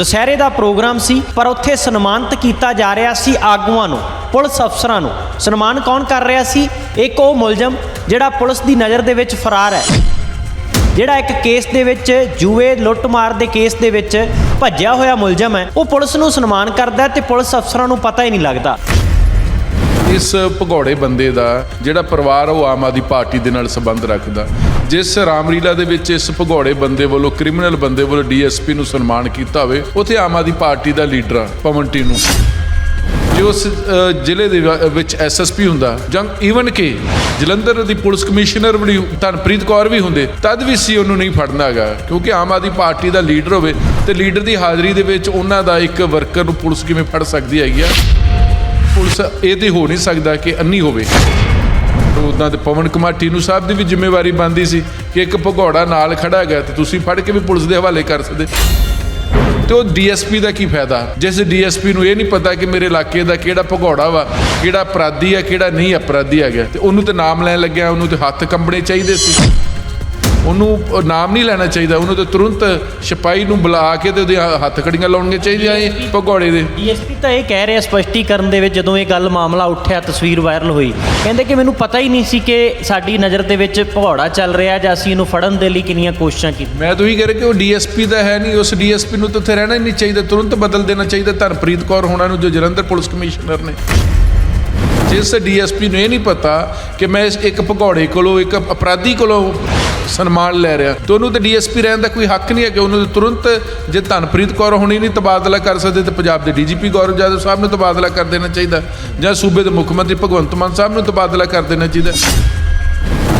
ਦੁਸਹਿਰੇ ਦਾ ਪ੍ਰੋਗਰਾਮ ਸੀ, ਪਰ ਉੱਥੇ ਸਨਮਾਨਿਤ ਕੀਤਾ ਜਾ ਰਿਹਾ ਸੀ ਆਗੂਆਂ ਨੂੰ, ਪੁਲਿਸ ਅਫਸਰਾਂ ਨੂੰ। ਸਨਮਾਨ ਕੌਣ ਕਰ ਰਿਹਾ ਸੀ? ਇੱਕ ਉਹ ਮੁਲਜ਼ਮ ਜਿਹੜਾ ਪੁਲਿਸ ਦੀ ਨਜ਼ਰ ਦੇ ਵਿੱਚ ਫਰਾਰ ਹੈ, ਜਿਹੜਾ ਇੱਕ ਕੇਸ ਦੇ ਵਿੱਚ ਜੂਏ ਲੁੱਟਮਾਰ ਦੇ ਕੇਸ ਦੇ ਵਿੱਚ ਭੱਜਿਆ ਹੋਇਆ ਮੁਲਜ਼ਮ ਹੈ। ਉਹ ਪੁਲਿਸ ਨੂੰ ਸਨਮਾਨ ਕਰਦਾ ਹੈ ਤੇ ਪੁਲਿਸ ਅਫਸਰਾਂ ਨੂੰ ਪਤਾ ਹੀ ਨਹੀਂ ਲੱਗਦਾ। ਇਸ ਭਗੌੜੇ ਬੰਦੇ ਦਾ ਜਿਹੜਾ ਪਰਿਵਾਰ ਉਹ ਆਮ ਆਦਮੀ ਪਾਰਟੀ ਦੇ ਨਾਲ ਸੰਬੰਧ ਰੱਖਦਾ। ਜਿਸ ਰਾਮਲੀਲਾ ਦੇ ਵਿੱਚ ਇਸ ਭਗੌੜੇ ਬੰਦੇ ਵੱਲੋਂ ਕ੍ਰਿਮੀਨਲ ਬੰਦੇ ਵੱਲੋਂ ਡੀਐਸਪੀ ਨੂੰ ਸਨਮਾਨ ਕੀਤਾ ਹੋਵੇ ਉੱਥੇ ਆਮ ਆਦਮੀ ਪਾਰਟੀ ਦਾ ਲੀਡਰ ਆ, ਪਵਨ ਟੀਨੂ। ਜੇ ਉਸ ਜ਼ਿਲ੍ਹੇ ਦੇ ਵ- ਵਿੱਚ ਐਸਐਸਪੀ ਹੁੰਦਾ ਜਾਂ ਈਵਨ ਕਿ ਜਲੰਧਰ ਦੀ ਪੁਲਿਸ ਕਮਿਸ਼ਨਰ ਵੀ ਧਨਪ੍ਰੀਤ ਕੌਰ ਵੀ ਹੁੰਦੇ ਤਦ ਵੀ ਸੀ ਉਹਨੂੰ ਨਹੀਂ ਫੜਨਾ ਹੈਗਾ ਕਿਉਂਕਿ ਆਮ ਆਦਮੀ ਪਾਰਟੀ ਦਾ ਲੀਡਰ ਹੋਵੇ ਤੇ ਲੀਡਰ ਦੀ ਹਾਜ਼ਰੀ ਦੇ ਵਿੱਚ ਉਹਨਾਂ ਦਾ ਇੱਕ ਵਰਕਰ ਨੂੰ ਪੁਲਿਸ ਕਿਵੇਂ ਫੜ ਸਕਦੀ ਹੈਗੀ ਆ? ਪੁਲਿਸ ਇਹ ਤੇ ਹੋ ਨਹੀਂ ਸਕਦਾ ਕਿ ਅੰਨੀ ਹੋਵੇ। ਉਹਨਾਂ ਦੇ ਪਵਨ ਕੁਮਾਰ ਟੀਨੂ ਸਾਹਿਬ ਦੀ ਵੀ ਜ਼ਿੰਮੇਵਾਰੀ ਬਣਦੀ ਸੀ ਕਿ ਇੱਕ ਭਗੌੜਾ ਨਾਲ ਖੜਾ ਗਿਆ ਤੇ ਤੁਸੀਂ ਫੜ ਕੇ ਵੀ ਪੁਲਿਸ ਦੇ ਹਵਾਲੇ ਕਰ ਸਕਦੇ। ਤੇ ਉਹ ਡੀਐਸਪੀ ਦਾ ਕੀ ਫਾਇਦਾ? ਜਿਸ ਡੀਐਸਪੀ ਨੂੰ ਇਹ ਨਹੀਂ ਪਤਾ ਕਿ ਮੇਰੇ ਇਲਾਕੇ ਦਾ ਕਿਹੜਾ ਭਗੌੜਾ ਵਾ, ਕਿਹੜਾ ਅਪਰਾਧੀ ਆ, ਕਿਹੜਾ ਨਹੀਂ ਅਪਰਾਧੀ ਹੈਗਾ। ਤੇ ਉਹਨੂੰ ਤੇ ਨਾਮ ਲੈਣ ਲੱਗਿਆ, ਉਹਨੂੰ ਤੇ ਹੱਥ ਕੰਬਣੇ ਚਾਹੀਦੇ ਸੀ। ਉਹਨੂੰ ਉਹ ਨਾਮ ਨਹੀਂ ਲੈਣਾ ਚਾਹੀਦਾ। ਉਹਨੂੰ ਤੇ ਤੁਰੰਤ ਸਿਪਾਹੀ ਨੂੰ ਬੁਲਾ ਕੇ ਤੇ ਉਹਦੇ ਹੱਥ ਕੜੀਆਂ ਲਾਉਣੀਆਂ ਚਾਹੀਦੀਆਂ ਇਹ ਭਗੌੜੇ ਦੇ। ਡੀਐਸਪੀ ਤਾਂ ਇਹ ਕਹਿ ਰਿਹਾ ਸਪਸ਼ਟੀਕਰਨ ਦੇ ਵਿੱਚ ਜਦੋਂ ਇਹ ਗੱਲ ਮਾਮਲਾ ਉੱਠਿਆ ਤਸਵੀਰ ਵਾਇਰਲ ਹੋਈ। ਕਹਿੰਦੇ ਕਿ ਮੈਨੂੰ ਪਤਾ ਹੀ ਨਹੀਂ ਸੀ ਕਿ ਸਾਡੀ ਨਜ਼ਰ ਦੇ ਵਿੱਚ ਭਗੌੜਾ ਚੱਲ ਰਿਹਾ ਜਾਂ ਅਸੀਂ ਇਹਨੂੰ ਫੜਨ ਦੇ ਲਈ ਕਿੰਨੀਆਂ ਕੋਸ਼ਿਸ਼ਾਂ ਕੀਤੀਆਂ। ਮੈਂ ਤਾਂ ਉਹੀ ਕਹਿ ਰਿਹਾ ਕਿ ਉਹ ਡੀਐਸਪੀ ਦਾ ਹੈ ਨਹੀਂ। ਉਸ ਡੀਐਸਪੀ ਨੂੰ ਤਾਂ ਉੱਥੇ ਰਹਿਣਾ ਹੀ ਨਹੀਂ ਚਾਹੀਦਾ। ਤੁਰੰਤ ਬਦਲ ਦੇਣਾ ਚਾਹੀਦਾ। ਧਰਮਪ੍ਰੀਤ ਕੌਰ ਹੋਣਾ ਨੂੰ ਜੋ ਜਲੰਧਰ ਪੁਲਿਸ ਕਮਿਸ਼ਨਰ ਨੇ। ਜਿਸ ਡੀਐਸਪੀ ਨੂੰ ਇਹ ਨਹੀਂ ਪਤਾ ਕਿ ਮੈਂ ਇੱਕ ਭਗੌੜੇ ਕੋਲੋਂ ਇੱਕ ਅਪਰਾਧੀ ਕੋਲੋਂ ਸਨਮਾਨ ਲੈ ਰਿਹਾ। ਤੇ ਉਹਨੂੰ ਤੇ ਡੀਐਸਪੀ ਰਹਿਣ ਦਾ ਕੋਈ ਹੱਕ ਨਹੀਂ ਹੈ ਕਿ ਉਹਨੂੰ ਤਾਂ ਤੁਰੰਤ ਜੇ ਧਨਪ੍ਰੀਤ ਕੌਰ ਹੋਣੀ ਨਹੀਂ ਤਬਾਦਲਾ ਕਰ ਸਕਦੇ, ਤੇ ਪੰਜਾਬ ਦੇ ਡੀਜੀਪੀ ਗੌਰਵ ਜਾਦਵ ਸਾਹਿਬ ਨੂੰ ਤਬਾਦਲਾ ਕਰ ਦੇਣਾ ਚਾਹੀਦਾ। ਜਾਂ ਸੂਬੇ ਦੇ ਮੁੱਖ ਮੰਤਰੀ ਭਗਵੰਤ ਮਾਨ ਸਾਹਿਬ ਨੂੰ ਤਬਾਦਲਾ ਕਰ ਦੇਣਾ ਚਾਹੀਦਾ।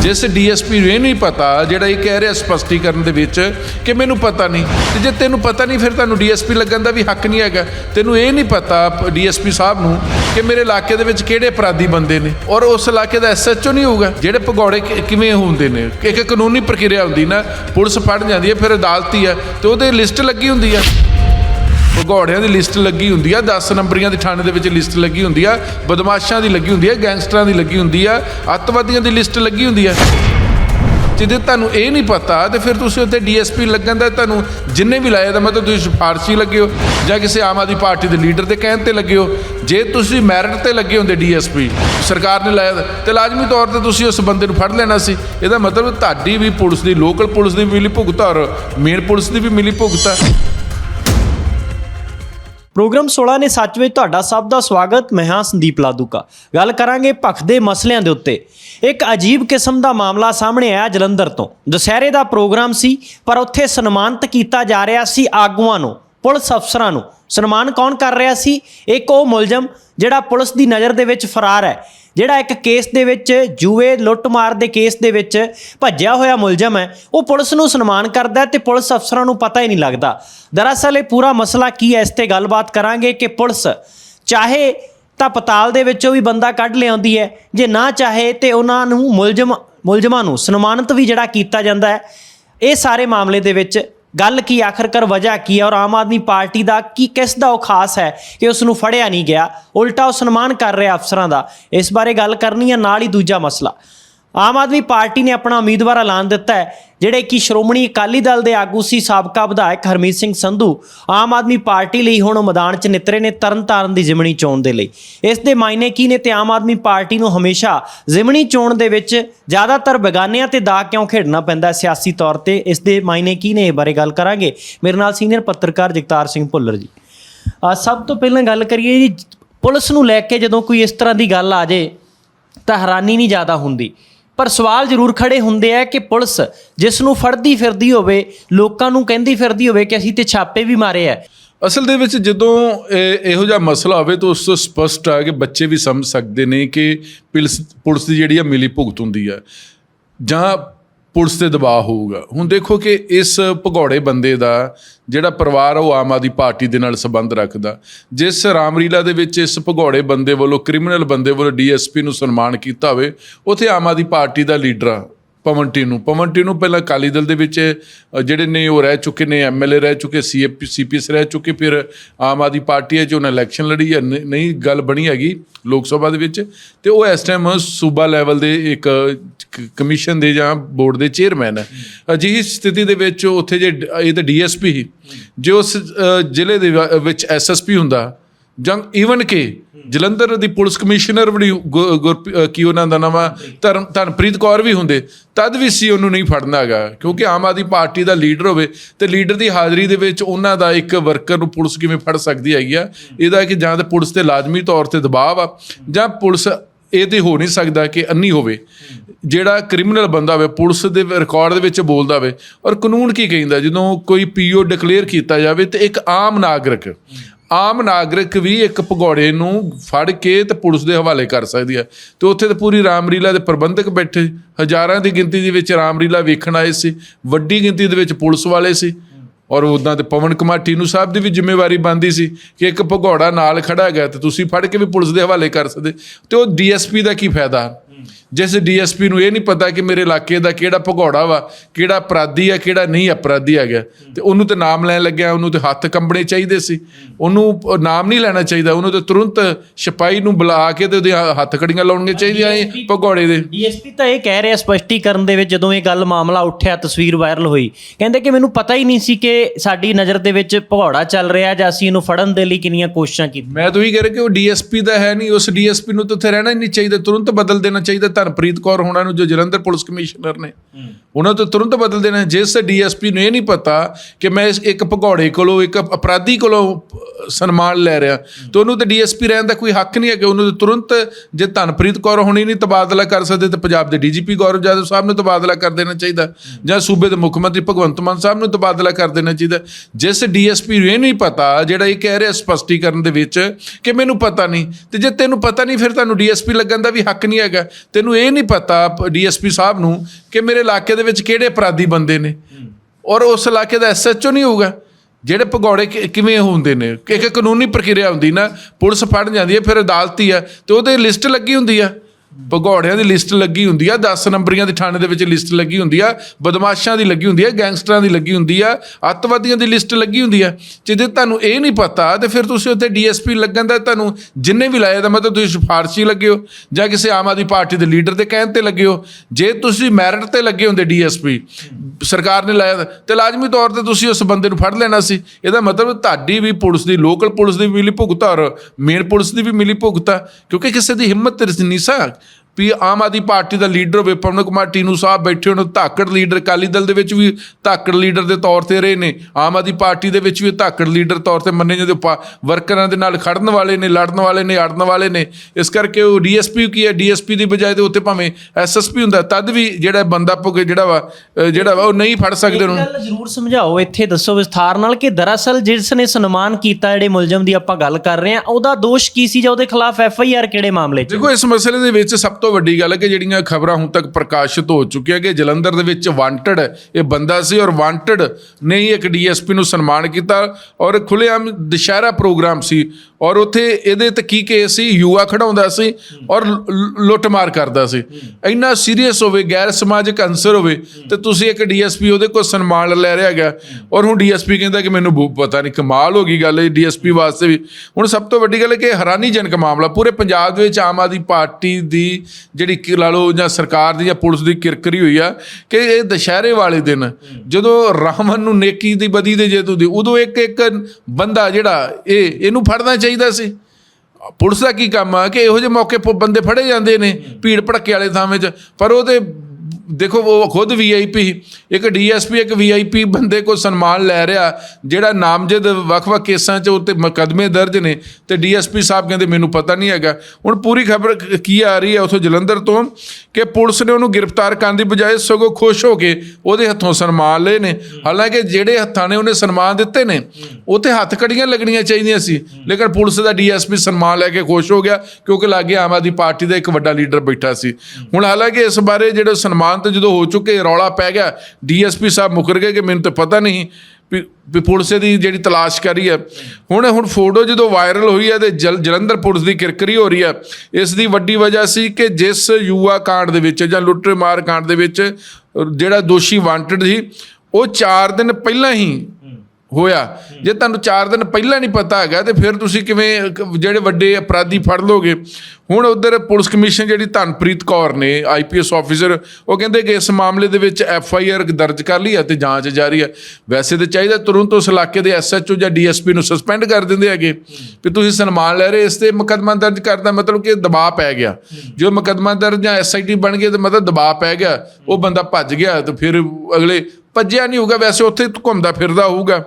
ਜਿਸ ਡੀਐਸਪੀ ਨੂੰ ਇਹ ਨਹੀਂ ਪਤਾ, ਜਿਹੜਾ ਇਹ ਕਹਿ ਰਿਹਾ ਸਪਸ਼ਟੀਕਰਨ ਦੇ ਵਿੱਚ ਕਿ ਮੈਨੂੰ ਪਤਾ ਨਹੀਂ, ਤੇ ਜੇ ਤੈਨੂੰ ਪਤਾ ਨਹੀਂ ਫਿਰ ਤੁਹਾਨੂੰ ਡੀਐਸਪੀ ਲੱਗਣ ਦਾ ਵੀ ਹੱਕ ਨਹੀਂ ਹੈਗਾ। ਤੈਨੂੰ ਇਹ ਨਹੀਂ ਪਤਾ ਡੀਐਸਪੀ ਸਾਹਿਬ ਨੂੰ ਕਿ ਮੇਰੇ ਇਲਾਕੇ ਦੇ ਵਿੱਚ ਕਿਹੜੇ ਅਪਰਾਧੀ ਬੰਦੇ ਨੇ ਔਰ ਉਸ ਇਲਾਕੇ ਦਾ ਐਸਐਚਓ ਨਹੀਂ ਹੋਊਗਾ। ਜਿਹੜੇ ਭਗੌੜੇ ਕਿ- ਕਿਵੇਂ ਹੁੰਦੇ ਨੇ? ਇੱਕ ਕਾਨੂੰਨੀ ਪ੍ਰਕਿਰਿਆ ਹੁੰਦੀ ਨਾ, ਪੁਲਿਸ ਫੜ ਜਾਂਦੀ ਹੈ, ਫਿਰ ਅਦਾਲਤੀ ਹੈ, ਤੇ ਉਹਦੇ ਲਿਸਟ ਲੱਗੀ ਹੁੰਦੀ ਆ ਭਗੌੜਿਆਂ ਦੀ ਲਿਸਟ ਲੱਗੀ ਹੁੰਦੀ ਆ 10 ਨੰਬਰੀਆਂ ਦੇ ਥਾਣੇ ਦੇ ਵਿੱਚ ਲਿਸਟ ਲੱਗੀ ਹੁੰਦੀ ਆ, ਬਦਮਾਸ਼ਾਂ ਦੀ ਲੱਗੀ ਹੁੰਦੀ ਆ, ਗੈਂਗਸਟਰਾਂ ਦੀ ਲੱਗੀ ਹੁੰਦੀ ਆ, ਅੱਤਵਾਦੀਆਂ ਦੀ ਲਿਸਟ ਲੱਗੀ ਹੁੰਦੀ ਆ। ਜਿਹਦੇ ਤੁਹਾਨੂੰ ਇਹ ਨਹੀਂ ਪਤਾ, ਤੇ ਫਿਰ ਤੁਸੀਂ ਉੱਥੇ ਡੀਐਸਪੀ ਲੱਗਣ ਦਾ ਤੁਹਾਨੂੰ ਜਿੰਨੇ ਵੀ ਲਾਇਆ ਦਾ ਮਤਲਬ ਤੁਸੀਂ ਸਿਫਾਰਸ਼ੀ ਲੱਗੇ ਹੋ ਜਾਂ ਕਿਸੇ ਆਮ ਆਦਮੀ ਪਾਰਟੀ ਦੇ ਲੀਡਰ ਦੇ ਕਹਿਣ ਤੇ ਲੱਗੇ ਹੋ ਜੇ ਤੁਸੀਂ ਮੈਰਿਟ ਤੇ ਲੱਗੇ ਹੁੰਦੇ ਡੀਐਸਪੀ ਸਰਕਾਰ ਨੇ ਲਾਇਆ, ਤੇ ਲਾਜ਼ਮੀ ਤੌਰ ਤੇ ਤੁਸੀਂ ਉਸ ਬੰਦੇ ਨੂੰ ਫੜ ਲੈਣਾ ਸੀ। ਇਹਦਾ ਮਤਲਬ ਤੁਹਾਡੀ ਵੀ ਪੁਲਿਸ ਦੀ, ਲੋਕਲ ਪੁਲਿਸ ਦੀ ਵੀ ਮਿਲੀ ਭੁਗਤ ਔਰ ਮੇਨ ਪੁਲਿਸ ਦੀ ਵੀ ਮਿਲੀ ਭੁਗਤ ਪ੍ਰੋਗਰਾਮ 16 ਨੇ ਸੱਚ ਵਿੱਚ ਤੁਹਾਡਾ ਸਭ ਦਾ ਸਵਾਗਤ। ਮੈਂ ਹਾਂ ਸੰਦੀਪ ਲਾਦੂਕਾ। ਗੱਲ ਕਰਾਂਗੇ ਭਖ ਦੇ ਮਸਲਿਆਂ ਦੇ ਉੱਤੇ। ਇੱਕ ਅਜੀਬ ਕਿਸਮ ਦਾ ਮਾਮਲਾ ਸਾਹਮਣੇ ਆਇਆ ਜਲੰਧਰ ਤੋਂ। ਦੁਸਹਿਰੇ ਦਾ ਪ੍ਰੋਗਰਾਮ ਸੀ, ਪਰ ਉੱਥੇ ਸਨਮਾਨਿਤ ਕੀਤਾ ਜਾ ਰਿਹਾ ਸੀ ਆਗੂਆਂ ਨੂੰ, ਪੁਲਿਸ ਅਫਸਰਾਂ ਨੂੰ। ਸਨਮਾਨ ਕੌਣ ਕਰ ਰਿਹਾ ਸੀ? ਇੱਕ ਉਹ ਮੁਲਜ਼ਮ, ਜਿਹੜਾ ਪੁਲਿਸ ਦੀ ਨਜ਼ਰ ਦੇ ਵਿੱਚ ਫਰਾਰ ਹੈ। ਜਿਹੜਾ ਇੱਕ ਕੇਸ ਦੇ ਵਿੱਚ ਜੂਏ ਲੁੱਟਮਾਰ ਦੇ ਕੇਸ ਦੇ ਵਿੱਚ ਭੱਜਿਆ ਹੋਇਆ ਮੁਲਜ਼ਮ ਹੈ, ਉਹ ਪੁਲਿਸ ਨੂੰ ਸਨਮਾਨ ਕਰਦਾ ਹੈ ਤੇ ਪੁਲਿਸ ਅਫਸਰਾਂ ਨੂੰ ਪਤਾ ਹੀ ਨਹੀਂ ਲੱਗਦਾ। ਦਰਅਸਲ ਇਹ ਪੂਰਾ ਮਸਲਾ ਕੀ ਹੈ, ਇਸ ਤੇ ਗੱਲਬਾਤ ਕਰਾਂਗੇ ਕਿ ਪੁਲਿਸ ਚਾਹੇ ਤਾਂ ਪਤਾਲ ਦੇ ਵਿੱਚੋਂ ਵੀ ਬੰਦਾ ਕੱਢ ਲਿਆਉਂਦੀ ਹੈ, ਜੇ ਨਾ ਚਾਹੇ ਤੇ ਉਹਨਾਂ ਨੂੰ ਮੁਲਜ਼ਮ ਮੁਲਜ਼ਮਾਂ ਨੂੰ ਸਨਮਾਨਿਤ ਵੀ ਜਿਹੜਾ ਕੀਤਾ ਜਾਂਦਾ ਹੈ, ਇਹ ਸਾਰੇ ਮਾਮਲੇ ਦੇ ਵਿੱਚ ਗੱਲ ਕੀ, ਆਖਰਕਾਰ ਵਜ੍ਹਾ ਕੀ ਹੈ ਔਰ ਆਮ ਆਦਮੀ ਪਾਰਟੀ ਦਾ ਕੀ, ਕਿਸ ਦਾ ਉਹ ਖਾਸ ਹੈ ਕਿ ਉਸ ਨੂੰ ਫੜਿਆ ਨਹੀਂ ਗਿਆ, ਉਲਟਾ ਉਹ ਸਨਮਾਨ ਕਰ ਰਿਹਾ ਅਫਸਰਾਂ ਦਾ। ਇਸ ਬਾਰੇ ਗੱਲ ਕਰਨੀ ਹੈ, ਨਾਲ ਹੀ ਦੂਜਾ ਮਸਲਾ। ਆਮ ਆਦਮੀ ਪਾਰਟੀ ਨੇ ਆਪਣਾ ਉਮੀਦਵਾਰ ਐਲਾਨ ਦਿੱਤਾ ਹੈ, ਜਿਹੜੇ ਕਿ ਸ਼੍ਰੋਮਣੀ ਅਕਾਲੀ ਦਲ ਦੇ ਆਗੂ ਸੀ, ਸਾਬਕਾ ਵਿਧਾਇਕ ਹਰਮੀਤ ਸਿੰਘ ਸੰਧੂ। ਆਮ ਆਦਮੀ ਪਾਰਟੀ ਲਈ ਹੁਣ ਮੈਦਾਨ 'ਚ ਨਿਤਰੇ ਨੇ ਤਰਨਤਾਰਨ ਦੀ ਜ਼ਿਮਣੀ ਚੋਣ ਦੇ ਲਈ। ਇਸ ਦੇ ਮਾਇਨੇ ਕੀ ਨੇ ਤੇ ਆਮ ਆਦਮੀ ਪਾਰਟੀ ਨੂੰ ਹਮੇਸ਼ਾ ਜ਼ਿਮਣੀ ਚੋਣ ਦੇ ਵਿੱਚ ਜ਼ਿਆਦਾਤਰ ਬੇਗਾਨਿਆਂ ਤੇ ਦਾ ਕਿਉਂ ਖੇਡਣਾ ਪੈਂਦਾ ਸਿਆਸੀ ਤੌਰ ਤੇ? ਇਸ ਦੇ ਮਾਇਨੇ ਕੀ ਨੇ ਇਹ ਬਾਰੇ ਗੱਲ ਕਰਾਂਗੇ। ਮੇਰੇ ਨਾਲ ਸੀਨੀਅਰ ਪੱਤਰਕਾਰ ਜਗਤਾਰ ਸਿੰਘ ਭੁੱਲਰ ਜੀ। ਸਭ ਤੋਂ ਪਹਿਲਾਂ ਗੱਲ ਕਰੀਏ ਜੀ, ਪੁਲਿਸ ਨੂੰ ਲੈ ਕੇ ਜਦੋਂ ਕੋਈ ਇਸ ਤਰ੍ਹਾਂ ਦੀ ਗੱਲ ਆ ਜੇ ਤਾਂ ਹੈਰਾਨੀ ਨਹੀਂ ਜ਼ਿਆਦਾ ਹੁੰਦੀ। ਪਰ ਸਵਾਲ ਜ਼ਰੂਰ ਖੜੇ ਹੁੰਦੇ ਆ ਕਿ ਪੁਲਿਸ ਜਿਸ ਨੂੰ ਫੜਦੀ ਫਿਰਦੀ ਹੋਵੇ, ਲੋਕਾਂ ਨੂੰ ਕਹਿੰਦੀ ਫਿਰਦੀ ਹੋਵੇ ਕਿ ਅਸੀਂ ਤੇ ਛਾਪੇ ਵੀ ਮਾਰੇ ਆ। ਅਸਲ ਦੇ ਵਿੱਚ ਜਦੋਂ ਇਹ- ਇਹੋ ਜਿਹਾ ਮਸਲਾ ਹੋਵੇ ਤਾਂ ਉਸ ਤੋਂ ਸਪਸ਼ਟ ਆ ਕਿ ਬੱਚੇ ਵੀ ਸਮਝ ਸਕਦੇ ਨੇ ਕਿ ਪੁਲਿਸ ਪੁਲਿਸ ਦੀ ਜਿਹੜੀ ਆ ਮਿਲੀ ਭੁਗਤ ਹੁੰਦੀ ਆ। ਜਾਂ ਪੁਲਿਸ ਤੇ ਦਬਾਅ ਹੋਊਗਾ। ਹੁਣ ਦੇਖੋ ਕਿ ਇਸ ਭਗੌੜੇ ਬੰਦੇ ਦਾ ਜਿਹੜਾ ਪਰਿਵਾਰ ਆ, ਉਹ ਆਮ ਆਦਮੀ ਪਾਰਟੀ ਦੇ ਨਾਲ ਸੰਬੰਧ ਰੱਖਦਾ। ਜਿਸ ਰਾਮਲੀਲਾ ਦੇ ਵਿੱਚ ਇਸ ਭਗੌੜੇ ਬੰਦੇ ਵੱਲੋਂ, ਕ੍ਰਿਮੀਨਲ ਬੰਦੇ ਵੱਲੋਂ ਡੀਐਸਪੀ ਨੂੰ ਸਨਮਾਨ ਕੀਤਾ ਹੋਵੇ, ਉੱਥੇ ਆਮ ਆਦਮੀ ਪਾਰਟੀ ਦਾ ਲੀਡਰ ਆ, ਪਵਨ ਟੀਨੂ ਪਵਨ ਟੀਨੂ ਪਹਿਲਾਂ ਅਕਾਲੀ ਦਲ ਦੇ ਵਿੱਚ ਜਿਹੜੇ ਨੇ ਉਹ ਰਹਿ ਚੁੱਕੇ ਨੇ ਐਮਐਲਏ ਰਹਿ ਚੁੱਕੇ ਸੀਪੀ ਸੀਪੀਐਸ ਰਹਿ ਚੁੱਕੇ ਫਿਰ ਆਮ ਆਦੀ ਪਾਰਟੀ ਹੈ ਜੋ ਉਹਨਾਂ ਇਲੈਕਸ਼ਨ ਲੜੀ ਹੈ ਨ- ਨਹੀਂ ਗੱਲ ਬਣੀ ਹੈਗੀ ਲੋਕ ਸਭਾ ਦੇ ਵਿੱਚ। ਤੇ ਉਹ ਇਸ ਟਾਈਮ ਸੂਬਾ ਲੈਵਲ ਦੇ ਇੱਕ ਕਮਿਸ਼ਨ ਦੇ ਜਾਂ ਬੋਰਡ ਦੇ ਚੇਅਰਮੈਨ ਹੈ। ਅਜਿਹੀ ਸਥਿਤੀ ਦੇ ਵਿੱਚ ਉੱਥੇ ਜੇ ਇਹ ਤਾਂ ਡੀਐਸਪੀ ਹੀ ਜੇ ਉਸ ਜ਼ਿਲ੍ਹੇ ਦੇ ਵ- ਵਿੱਚ ਐਸਐਸਪੀ ਹੁੰਦਾ ਜਾਂ ਈਵਨ ਕਿ ਜਲੰਧਰ ਦੀ ਪੁਲਿਸ ਕਮਿਸ਼ਨਰ ਵੀ ਗੁ- ਗੁਰਪ- ਅ, ਕੀ ਉਹਨਾਂ ਦਾ ਨਾਮ ਧਰਮ ਧਰਮਪ੍ਰੀਤ ਕੌਰ ਵੀ ਹੁੰਦੇ ਤਦ ਵੀ ਸੀ ਉਹਨੂੰ ਨਹੀਂ ਫੜਨਾ ਹੈਗਾ ਕਿਉਂਕਿ ਆਮ ਆਦਮੀ ਪਾਰਟੀ ਦਾ ਲੀਡਰ ਹੋਵੇ ਤੇ ਲੀਡਰ ਦੀ ਹਾਜ਼ਰੀ ਦੇ ਵਿੱਚ ਉਹਨਾਂ ਦਾ ਇੱਕ ਵਰਕਰ ਨੂੰ ਪੁਲਿਸ ਕਿਵੇਂ ਫੜ ਸਕਦੀ ਹੈਗੀ ਆ? ਇਹਦਾ ਕਿ ਜਾਂ ਤਾਂ ਪੁਲਿਸ ਤੇ ਲਾਜ਼ਮੀ ਤੌਰ ਤੇ ਦਬਾਅ ਆ ਜਾਂ ਪੁਲਿਸ ਇਹ ਤੇ ਹੋ ਨਹੀਂ ਸਕਦਾ ਕਿ ਅੰਨੀ ਹੋਵੇ। ਜਿਹੜਾ ਕ੍ਰਿਮੀਨਲ ਬੰਦਾ ਹੋਵੇ ਪੁਲਿਸ ਦੇ ਰਿਕਾਰਡ ਦੇ ਵਿੱਚ ਬੋਲਦਾ ਹੋਵੇ ਔਰ ਕਾਨੂੰਨ ਕੀ ਕਹਿੰਦਾ ਜਦੋਂ ਕੋਈ ਪੀਓ ਡਿਕਲੇਅਰ ਕੀਤਾ ਜਾਵੇ ਤੇ ਇੱਕ ਆਮ ਨਾਗਰਿਕ ਆਮ ਨਾਗਰਿਕ ਵੀ ਇੱਕ ਭਗੌੜੇ ਨੂੰ ਫੜ ਕੇ ਤੇ ਪੁਲਿਸ ਦੇ ਹਵਾਲੇ ਕਰ ਸਕਦੀ ਹੈ। ਤੇ ਉੱਥੇ ਤੇ ਪੂਰੀ ਰਾਮਲੀਲਾ ਦੇ ਪ੍ਰਬੰਧਕ ਬੈਠੇ। ਹਜ਼ਾਰਾਂ ਦੀ ਗਿਣਤੀ ਦੇ ਵਿੱਚ ਰਾਮਲੀਲਾ ਵੇਖਣ ਆਏ ਸੀ। ਵੱਡੀ ਗਿਣਤੀ ਦੇ ਵਿੱਚ ਪੁਲਿਸ ਵਾਲੇ ਸੀ। ਔਰ ਉਦਾਂ ਤੇ ਪਵਨ ਕੁਮਾਰ ਟੀਨੂ ਸਾਹਿਬ ਦੀ ਵੀ ਜ਼ਿੰਮੇਵਾਰੀ ਬਣਦੀ ਸੀ ਕਿ ਇੱਕ ਭਗੌੜਾ ਨਾਲ ਖੜਾ ਹੈਗਾ ਤੇ ਤੁਸੀਂ ਫੜ ਕੇ ਵੀ ਪੁਲਿਸ ਦੇ ਹਵਾਲੇ ਕਰ ਸਕਦੇ। ਤੇ ਉਹ ਡੀਐਸਪੀ ਦਾ ਕੀ ਫਾਇਦਾ? ਜਿਸ ਡੀਐਸਪੀ ਨੂੰ ਇਹ ਨਹੀਂ ਪਤਾ ਕਿ ਮੇਰੇ ਇਲਾਕੇ ਦਾ ਕਿਹੜਾ ਭਗੌੜਾ ਵਾ ਕਿਹੜਾ ਅਪਰਾਧੀ ਆ ਕਿਹੜਾ ਨਹੀਂ ਅਪਰਾਧੀ ਹੈਗਾ। ਤੇ ਉਹਨੂੰ ਤੇ ਨਾਮ ਲੈਣ ਲੱਗਿਆ ਉਹਨੂੰ ਤੇ ਹੱਥ ਕੰਬਣੇ ਚਾਹੀਦੇ ਸੀ। ਉਹਨੂੰ ਉਹ ਨਾਮ ਨਹੀਂ ਲੈਣਾ ਚਾਹੀਦਾ ਉਹਨੂੰ ਤੇ ਤੁਰੰਤ ਸਿਪਾਹੀ ਨੂੰ ਬੁਲਾ ਕੇ ਤੇ ਉਹਦੇ ਹੱਥ ਕੜੀਆਂ ਲਾਉਣੀਆਂ ਚਾਹੀਦੀਆਂ ਸੀ ਭਗੌੜੇ ਦੇ। ਡੀਐਸਪੀ ਤਾਂ ਇਹ ਕਹਿ ਰਿਹਾ ਸਪਸ਼ਟੀਕਰਨ ਦੇ ਵਿੱਚ ਜਦੋਂ ਇਹ ਗੱਲ ਮਾਮਲਾ ਉੱਠਿਆ ਤਸਵੀਰ ਵਾਇਰਲ ਹੋਈ। ਕਹਿੰਦੇ ਕਿ ਮੈਨੂੰ ਪਤਾ ਹੀ ਨਹੀਂ ਸੀ ਕਿ ਸਾਡੀ ਨਜ਼ਰ ਦੇ ਵਿੱਚ ਭਗੌੜਾ ਚੱਲ ਰਿਹਾ ਜਾਂ ਅਸੀਂ ਇਹਨੂੰ ਫੜਨ ਦੇ ਲਈ ਕਿੰਨੀਆਂ ਕੋਸ਼ਿਸ਼ਾਂ ਕੀਤੀਆਂ। ਮੈਂ ਤਾਂ ਉਹੀ ਕਹਿ ਰਿਹਾ ਕਿ ਉਹ ਡੀਐਸਪੀ ਦਾ ਹੈ ਨਹੀਂ ਉਸ ਡੀਐਸਪੀ ਨੂੰ ਤਾਂ ਉੱਥੇ ਰਹਿਣਾ ਹੀ ਨਹੀਂ ਚਾਹੀਦਾ ਤੁਰੰਤ ਬਦਲ ਦੇਣਾ ਚਾਹੀਦਾ ਧਰਮਪ੍ਰੀਤ ਕੌਰ ਹੋਣਾ ਨੂੰ ਜੋ ਜਲੰਧਰ ਪੁਲਿਸ ਕਮਿਸ਼ਨਰ ਨੇ ਉਹਨਾਂ ਤੋਂ ਤੁਰੰਤ ਬਦਲ ਦੇਣਾ ਜਿਸ ਡੀਐਸਪੀ ਨੂੰ ਇਹ ਨਹੀਂ ਪਤਾ ਕਿ ਮੈਂ ਇਸ ਇੱਕ ਭਗੌੜੇ ਕੋਲੋਂ ਇੱਕ ਅਪਰਾਧੀ ਕੋਲੋਂ ਸਨਮਾਨ ਲੈ ਰਿਹਾ ਤੇ ਉਹਨੂੰ ਤਾਂ ਡੀਐਸਪੀ ਰਹਿਣ ਦਾ ਕੋਈ ਹੱਕ ਨਹੀਂ ਹੈ ਕਿ ਉਹਨੂੰ ਤਾਂ ਤੁਰੰਤ ਜੇ ਧਨਪ੍ਰੀਤ ਕੌਰ ਹੋਣੀ ਨਹੀਂ ਤਬਾਦਲਾ ਕਰ ਸਕਦੇ ਤੇ ਪੰਜਾਬ ਦੇ ਡੀਜੀਪੀ ਗੌਰਵ ਜਾਦਵ ਸਾਹਿਬ ਨੂੰ ਤਬਾਦਲਾ ਕਰ ਦੇਣਾ ਚਾਹੀਦਾ। ਜਾਂ ਸੂਬੇ ਦੇ ਮੁੱਖ ਮੰਤਰੀ ਭਗਵੰਤ ਮਾਨ ਸਾਹਿਬ ਨੂੰ ਤਬਾਦਲਾ ਕਰ ਦੇਣਾ ਚਾਹੀਦਾ। ਜਿਸ ਡੀਐਸਪੀ ਨੂੰ ਇਹ ਨਹੀਂ ਪਤਾ ਜਿਹੜਾ ਇਹ ਕਹਿ ਰਿਹਾ ਸਪਸ਼ਟੀਕਰਨ ਦੇ ਵਿੱਚ ਕਿ ਮੈਨੂੰ ਪਤਾ ਨਹੀਂ ਤੇ ਜੇ ਤੈਨੂੰ ਪਤਾ ਨਹੀਂ ਫਿਰ ਤੁਹਾਨੂੰ ਡੀਐਸਪੀ ਲੱਗਣ ਦਾ ਵੀ ਹੱਕ ਨਹੀਂ ਹੈਗਾ। ਤੈਨੂੰ ਇਹ ਨਹੀਂ ਪਤਾ ਡੀਐਸਪੀ ਸਾਹਿਬ ਨੂੰ ਕਿ ਮੇਰੇ ਇਲਾਕੇ ਦੇ ਵਿੱਚ ਕਿਹੜੇ ਅਪਰਾਧੀ ਬੰਦੇ ਨੇ। ਔਰ ਉਸ ਇਲਾਕੇ ਦਾ ਐਸਐਚਓ ਨਹੀਂ ਹੋਊਗਾ। ਜਿਹੜੇ ਭਗੌੜੇ ਕਿਵੇਂ ਹੁੰਦੇ ਨੇ। ਇੱਕ ਕਾਨੂੰਨੀ ਪ੍ਰਕਿਰਿਆ ਹੁੰਦੀ ਨਾ, ਪੁਲਿਸ ਫੜ ਜਾਂਦੀ ਹੈ, ਫਿਰ ਅਦਾਲਤੀ ਆ ਤੇ ਉਹਦੇ ਲਿਸਟ ਲੱਗੀ ਹੁੰਦੀ ਆ ਭਗੌੜਿਆਂ ਦੀ ਲਿਸਟ ਲੱਗੀ ਹੁੰਦੀ ਆ 10 ਨੰਬਰੀਆਂ ਦੇ ਥਾਣੇ ਦੇ ਵਿੱਚ ਲਿਸਟ ਲੱਗੀ ਹੁੰਦੀ ਆ, ਬਦਮਾਸ਼ਾਂ ਦੀ ਲੱਗੀ ਹੁੰਦੀ ਆ, ਗੈਂਗਸਟਰਾਂ ਦੀ ਲੱਗੀ ਹੁੰਦੀ ਆ, ਅੱਤਵਾਦੀਆਂ ਦੀ ਲਿਸਟ ਲੱਗੀ ਹੁੰਦੀ ਆ। ਜੇ ਤੁਹਾਨੂੰ ਇਹ ਨਹੀਂ ਪਤਾ ਤੇ ਫਿਰ ਤੁਸੀਂ ਉੱਥੇ ਡੀਐਸਪੀ ਲੱਗਣ ਦਾ ਤੁਹਾਨੂੰ ਜਿੰਨੇ ਵੀ ਲਾਇਆ ਦਾ ਮਤਲਬ ਤੁਸੀਂ ਸਿਫਾਰਸ਼ੀ ਲੱਗੇ ਹੋ, ਜਾਂ ਕਿਸੇ ਆਮ ਆਦਮੀ ਪਾਰਟੀ ਦੇ ਲੀਡਰ ਦੇ ਕਹਿਣ ਤੇ ਲੱਗੇ ਹੋ। ਜੇ ਤੁਸੀਂ ਮੈਰਿਟ ਤੇ ਲੱਗੇ ਹੁੰਦੇ ਡੀਐਸਪੀ, ਸਰਕਾਰ ਨੇ ਲਾਇਆ, ਤੇ ਲਾਜ਼ਮੀ ਤੌਰ ਤੇ ਤੁਸੀਂ ਉਸ ਬੰਦੇ ਨੂੰ ਫੜ ਲੈਣਾ ਸੀ। ਇਹਦਾ ਮਤਲਬ ਤੁਹਾਡੀ ਵੀ ਪੁਲਿਸ ਦੀ, ਲੋਕਲ ਪੁਲਿਸ ਦੀ ਮਿਲੀ ਭੁਗਤ ਔਰ ਮੇਨ ਪੁਲਿਸ ਦੀ ਵੀ ਮਿਲੀ ਭੁਗਤ ਆ, ਕਿਉਂਕਿ ਕਿਸੇ ਦੀ ਹਿੰਮਤ 'ਤੇ ਨਹੀਂ ਸਾ ਵੀ ਆਮ ਆਦਮੀ ਪਾਰਟੀ ਦਾ ਲੀਡਰ ਹੋਵੇ ਪਵਨ ਕੁਮਾਰ ਟੀਨੂ ਸਾਹਿਬ ਬੈਠੇ ਹੋਣ ਧਾਕੜ ਲੀਡਰ ਅਕਾਲੀ ਦਲ ਦੇ ਵਿੱਚ ਵੀ ਧਾਕੜ ਲੀਡਰ ਦੇ ਤੌਰ ਤੇ ਰਹੇ ਨੇ ਆਮ ਆਦਮੀ ਪਾਰਟੀ ਦੇ ਵਿੱਚ ਵੀ ਧਾਕੜ ਲੀਡਰ ਤੌਰ ਤੇ ਮੰਨੇ ਜਾਂਦੇ ਵਰਕਰਾਂ ਦੇ ਨਾਲ ਖੜਨ ਵਾਲੇ ਨੇ ਲੜਨ ਵਾਲੇ ਨੇ ਅੜਨ ਵਾਲੇ ਨੇ ਇਸ ਕਰਕੇ ਉਹ ਡੀਐਸਪੀ ਕੀ ਹੈ ਡੀਐਸਪੀ ਦੀ ਬਜਾਏ ਤੇ ਉੱਥੇ ਭਾਵੇਂ ਐਸਐਸਪੀ ਹੁੰਦਾ ਤਦ ਵੀ ਜਿਹੜਾ ਬੰਦਾ ਭੁਗੇ ਜਿਹੜਾ ਵਾ ਜਿਹੜਾ ਵਾ ਉਹ ਨਹੀਂ ਫੜ ਸਕਦੇ ਉਹਨੂੰ ਗੱਲ ਜ਼ਰੂਰ ਸਮਝਾਓ ਇੱਥੇ ਦੱਸੋ ਵਿਸਥਾਰ ਨਾਲ ਕਿ ਦਰਅਸਲ ਜਿਸ ਨੇ ਸਨਮਾਨ ਕੀਤਾ ਜਿਹੜੇ ਮੁਲਜ਼ਮ ਦੀ ਆਪਾਂ ਗੱਲ ਕਰ ਰਹੇ ਹਾਂ ਉਹਦਾ ਦੋਸ਼ ਕੀ ਸੀ ਜਾਂ ਉਹਦੇ ਖਿਲਾਫ ਐਫ ਆਈ ਆਰ ਕਿਹੜੇ ਮਾਮਲੇ 'ਚ? ਦੇਖੋ ਇਸ ਮਸਲੇ ਦੇ ਵਿੱਚ ਸਭ ਤੋਂ ਵੱਡੀ ਗੱਲ ਹੈ ਕਿ ਜਿਹੜੀਆਂ ਖਬਰਾਂ ਹੁਣ ਤੱਕ ਪ੍ਰਕਾਸ਼ਿਤ ਹੋ ਚੁੱਕੀਆਂ ਕਿ ਜਲੰਧਰ ਦੇ ਵਿੱਚ ਵਾਂਟਡ ਇਹ ਬੰਦਾ ਸੀ ਔਰ ਵਾਂਟਡ ਨੇ ਹੀ ਇੱਕ ਡੀਐਸਪੀ ਨੂੰ ਸਨਮਾਨ ਕੀਤਾ ਔਰ ਖੁੱਲ੍ਹੇਆਮ ਦੁਸ਼ਹਿਰਾ ਪ੍ਰੋਗਰਾਮ ਸੀ ਔਰ ਉੱਥੇ ਇਹਦੇ ਤੇ ਕੀ ਕੇਸ ਸੀ? ਯੂਆ ਖੜਾਉਂਦਾ ਸੀ ਔਰ ਲੁੱਟਮਾਰ ਕਰਦਾ ਸੀ। ਇੰਨਾ ਸੀਰੀਅਸ ਹੋਵੇ ਗੈਰ ਸਮਾਜਿਕ ਅੰਸਰ ਹੋਵੇ ਤੇ ਤੁਸੀਂ ਇੱਕ ਡੀਐਸਪੀ ਉਹਦੇ ਕੋਲ ਸਨਮਾਨ ਲੈ ਰਿਹਾ ਹੈਗਾ। ਔਰ ਹੁਣ ਡੀਐਸਪੀ ਕਹਿੰਦਾ ਕਿ ਮੈਨੂੰ ਪਤਾ ਨਹੀਂ ਕਮਾਲ ਹੋ ਗਈ ਗੱਲ ਇਹ ਡੀਐਸਪੀ ਵਾਸਤੇ ਵੀ। ਹੁਣ ਸਭ ਤੋਂ ਵੱਡੀ ਗੱਲ ਹੈ ਕਿ ਹੈਰਾਨੀਜਨਕ ਮਾਮਲਾ ਪੂਰੇ ਪੰਜਾਬ ਦੇ ਵਿੱਚ ਆਮ ਆਦਮੀ ਪਾਰਟੀ ਦੀ ਜਿਹੜੀ ਕਿ ਲਾ ਲਓ ਜਾਂ ਸਰਕਾਰ ਦੀ ਜਾਂ ਪੁਲਿਸ ਦੀ ਕਿਰਕਰੀ ਹੋਈ ਆ ਕਿ ਇਹ ਦੁਸ਼ਹਿਰੇ ਵਾਲੇ ਦਿਨ ਜਦੋਂ ਰਾਮਨ ਨੂੰ ਨੇਕੀ ਦੀ ਬਦੀ ਦੇ ਜੇਤੂ ਦੀ ਉਦੋਂ ਇੱਕ ਇੱਕ ਬੰਦਾ ਜਿਹੜਾ ਇਹ ਇਹਨੂੰ ਫੜਨਾ ਚਾਹੀਦਾ ਸੀ। ਪੁਲਿਸ ਦਾ ਕੀ ਕੰਮ ਆ ਕਿ ਇਹੋ ਜਿਹੇ ਮੌਕੇ ਬੰਦੇ ਫੜੇ ਜਾਂਦੇ ਨੇ, ਭੀੜ ਭੜੱਕੇ ਵਾਲੇ ਥਾਂ ਚ। ਪਰ ਉਹ ਤੇ ਦੇਖੋ, ਉਹ ਖੁਦ ਵੀਆਈਪੀ ਇੱਕ ਡੀਐਸਪੀ ਇੱਕ ਵੀਆਈਪੀ ਬੰਦੇ ਕੋ ਸਨਮਾਨ ਲੈ ਰਿਹਾ, ਜਿਹੜਾ ਨਾਮਜ਼ਦ ਵੱਖ-ਵੱਖ ਕੇਸਾਂ 'ਚ ਉੱਤੇ ਮੁਕੱਦਮੇ ਦਰਜ ਨੇ ਤੇ ਡੀਐਸਪੀ ਸਾਹਿਬ ਕਹਿੰਦੇ ਮੈਨੂੰ ਪਤਾ ਨਹੀਂ ਹੈਗਾ। ਹੁਣ ਪੂਰੀ ਖਬਰ ਕੀ ਆ ਰਹੀ ਹੈ ਉਥੋਂ ਜਲੰਧਰ ਤੋਂ ਕਿ ਪੁਲਿਸ ਨੇ ਉਹਨੂੰ ਗ੍ਰਿਫਤਾਰ ਕਰਨ ਦੀ ਬਜਾਏ ਸਗੋਂ ਖੁਸ਼ ਹੋ ਕੇ ਉਹਦੇ ਹੱਥੋਂ ਸਨਮਾਨ ਲਏ ਨੇ। ਹਾਲਾਂਕਿ ਜਿਹੜੇ ਹੱਥਾਂ ਨੇ ਉਹਨੇ ਸਨਮਾਨ ਦਿੱਤੇ ਨੇ, ਉੱਥੇ ਹੱਥ ਕੜੀਆਂ ਲੱਗਣੀਆਂ ਚਾਹੀਦੀਆਂ ਸੀ, ਲੇਕਿਨ ਪੁਲਿਸ ਦਾ ਡੀਐਸਪੀ ਸਨਮਾਨ ਲੈ ਕੇ ਖੁਸ਼ ਹੋ ਗਿਆ ਕਿਉਂਕਿ ਲਾਗੇ ਆਮ ਆਦਮੀ ਪਾਰਟੀ ਦਾ ਇੱਕ ਵੱਡਾ ਲੀਡਰ ਬੈਠਾ ਸੀ। ਹੁਣ ਹਾਲਾਂਕਿ ਇਸ ਬਾਰੇ ਜਿਹੜੇ ਸਨਮਾਨ ਤੇ ਜਦੋਂ ਹੋ ਚੁੱਕੇ, ਰੌਲਾ ਪੈ ਗਿਆ, ਡੀਐਸਪੀ ਸਾਹਿਬ ਮੁਕਰ ਗਏ ਕਿ ਮੈਨੂੰ ਤਾਂ ਪਤਾ ਨਹੀਂ ਵੀ ਪੁਲਿਸ ਦੀ ਜਿਹੜੀ ਤਲਾਸ਼ ਕਰੀ ਹੈ। ਹੁਣ ਹੁਣ ਫੋਟੋ ਜਦੋਂ ਵਾਇਰਲ ਹੋਈ ਹੈ ਤੇ ਜਲ- ਜਲੰਧਰ ਪੁਲਿਸ ਦੀ ਕਿਰਕਰੀ ਹੋ ਰਹੀ ਹੈ, ਇਸ ਦੀ ਵੱਡੀ ਵਜ੍ਹਾ ਸੀ ਕਿ ਜਿਸ ਯੂਆ ਕਾਂਡ ਦੇ ਵਿੱਚ ਜਾਂ ਲੁੱਟ ਮਾਰ ਕਾਂਡ ਦੇ ਵਿੱਚ, ਜਿਹੜਾ ਦੋਸ਼ੀ ਵਾਂਟਡ ਸੀ, ਉਹ 4 ਦਿਨ ਪਹਿਲਾਂ ਹੀ ਹੋਇਆ। ਜੇ ਤੁਹਾਨੂੰ 4 ਦਿਨ ਪਹਿਲਾਂ ਨਹੀਂ ਪਤਾ ਹੈਗਾ, ਤੇ ਫਿਰ ਤੁਸੀਂ ਕਿਵੇਂ, ਜਿਹੜੇ ਵੱਡੇ ਅਪਰਾਧੀ ਫੜ ਲੋਗੇ? ਹੁਣ ਉਧਰ ਪੁਲਿਸ ਕਮਿਸ਼ਨ ਜਿਹੜੀ ਧਨਪ੍ਰੀਤ ਕੌਰ ਨੇ ਆਈਪੀਐਸ ਆਫੀਸਰ ਉਹ ਕਹਿੰਦੇ ਕਿ ਇਸ ਮਾਮਲੇ ਦੇ ਵਿੱਚ ਐਫ ਆਈ ਆਰ ਦਰਜ ਕਰ ਲਈ ਹੈ ਤੇ ਜਾਂਚ ਜਾਰੀ ਹੈ। ਵੈਸੇ ਤੇ ਚਾਹੀਦਾ ਤੁਰੰਤ ਉਸ ਇਲਾਕੇ ਦੇ ਐਸਐਚਓ ਜਾਂ ਡੀਐਸਪੀ ਨੂੰ ਸਸਪੈਂਡ ਕਰ ਦਿੰਦੇ ਹੈਗੇ। ਵੀ ਤੁਸੀਂ ਸਨਮਾਨ ਲੈ ਰਹੇ ਇਸ ਤੇ ਮੁਕੱਦਮਾ ਦਰਜ ਕਰਦਾ ਮਤਲਬ ਕਿ ਦਬਾਅ ਪੈ ਗਿਆ। ਜੋ ਮੁਕੱਦਮਾ ਦਰਜ ਜਾਂ ਐਸਆਈਟੀ ਬਣ ਗਈ ਤੇ ਮਤਲਬ ਦਬਾਅ ਪੈ ਗਿਆ, ਉਹ ਬੰਦਾ ਭੱਜ ਗਿਆ, ਤੇ ਫਿਰ ਅਗਲੇ ਭੱਜਿਆ ਨਹੀਂ ਹੋਊਗਾ ਵੈਸੇ ਉੱਥੇ ਘੁੰਮਦਾ ਫਿਰਦਾ ਹੋਊਗਾ।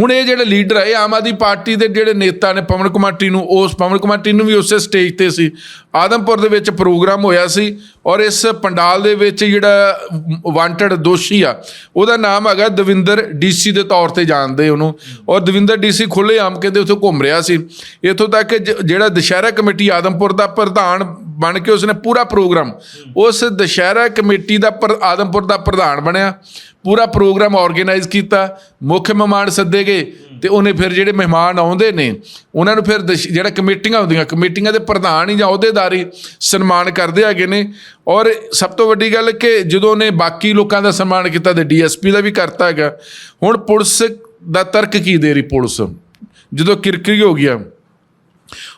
ਹੁਣ ਇਹ ਜਿਹੜੇ ਲੀਡਰ ਹੈ ਇਹ ਆਮ ਆਦਮੀ ਪਾਰਟੀ ਦੇ ਜਿਹੜੇ ਨੇਤਾ ਨੇ ਪਵਨ ਕੁਮਾਰ ਟੀਨੂ ਉਸ ਪਵਨ ਕੁਮਾਰ ਟੀਨੂ ਵੀ ਉਸੇ ਸਟੇਜ ਤੇ ਸੀ। ਆਦਮਪੁਰ ਦੇ ਵਿੱਚ ਪ੍ਰੋਗਰਾਮ ਹੋਇਆ ਸੀ ਔਰ ਇਸ ਪੰਡਾਲ ਦੇ ਵਿੱਚ ਜਿਹੜਾ ਵਾਂਟਡ ਦੋਸ਼ੀ ਆ ਉਹਦਾ ਨਾਮ ਹੈਗਾ ਦਵਿੰਦਰ ਡੀਸੀ ਦੇ ਤੌਰ ਤੇ ਜਾਣਦੇ ਉਹਨੂੰ। ਔਰ ਦਵਿੰਦਰ ਡੀਸੀ ਖੁੱਲੇ ਆਮ ਕਹਿੰਦੇ ਉੱਥੇ ਘੁੰਮ ਰਿਹਾ ਸੀ। ਇੱਥੋਂ ਤੱਕ ਕਿ ਜਿਹੜਾ ਦੁਸ਼ਹਿਰਾ ਕਮੇਟੀ ਆਦਮਪੁਰ ਦਾ ਪ੍ਰਧਾਨ ਬਣ ਕੇ ਉਸਨੇ ਪੂਰਾ ਪ੍ਰੋਗਰਾਮ, ਉਸ ਦੁਸ਼ਹਿਰਾ ਕਮੇਟੀ ਦਾ ਪਰ ਆਦਮਪੁਰ ਦਾ ਪ੍ਰਧਾਨ ਬਣਿਆ, ਪੂਰਾ ਪ੍ਰੋਗਰਾਮ ਆਰਗੇਨਾਈਜ਼ ਕੀਤਾ, ਮੁੱਖ ਮਹਿਮਾਨ ਸੱਦੇ ਗਏ, ਤੇ ਉਹਨੇ ਫਿਰ ਜਿਹੜੇ ਮਹਿਮਾਨ ਆਉਂਦੇ ਨੇ, ਉਹਨਾਂ ਨੂੰ ਫਿਰ ਦਸ਼- ਜਿਹੜਾ ਕਮੇਟੀਆਂ ਹੁੰਦੀਆਂ, ਕਮੇਟੀਆਂ ਦੇ ਪ੍ਰਧਾਨ ਹੀ ਜਾਂ ਅਹੁਦੇਦਾਰੀ ਸਨਮਾਨ ਕਰਦੇ ਹੈਗੇ ਨੇ, ਔਰ ਸਭ ਤੋਂ ਵੱਡੀ ਗੱਲ ਕਿ ਜਦੋਂ ਉਹਨੇ ਬਾਕੀ ਲੋਕਾਂ ਦਾ ਸਨਮਾਨ ਕੀਤਾ, ਤੇ ਡੀਐਸਪੀ ਦਾ ਵੀ ਕਰਤਾ ਹੈਗਾ, ਹੁਣ ਪੁਲਿਸ ਦਾ ਤਰਕ ਕੀ ਦੇ ਰਹੀ ਪੁਲਿਸ? ਜਦੋਂ ਕਿਰਕਰੀ ਹੋ ਗਿਆ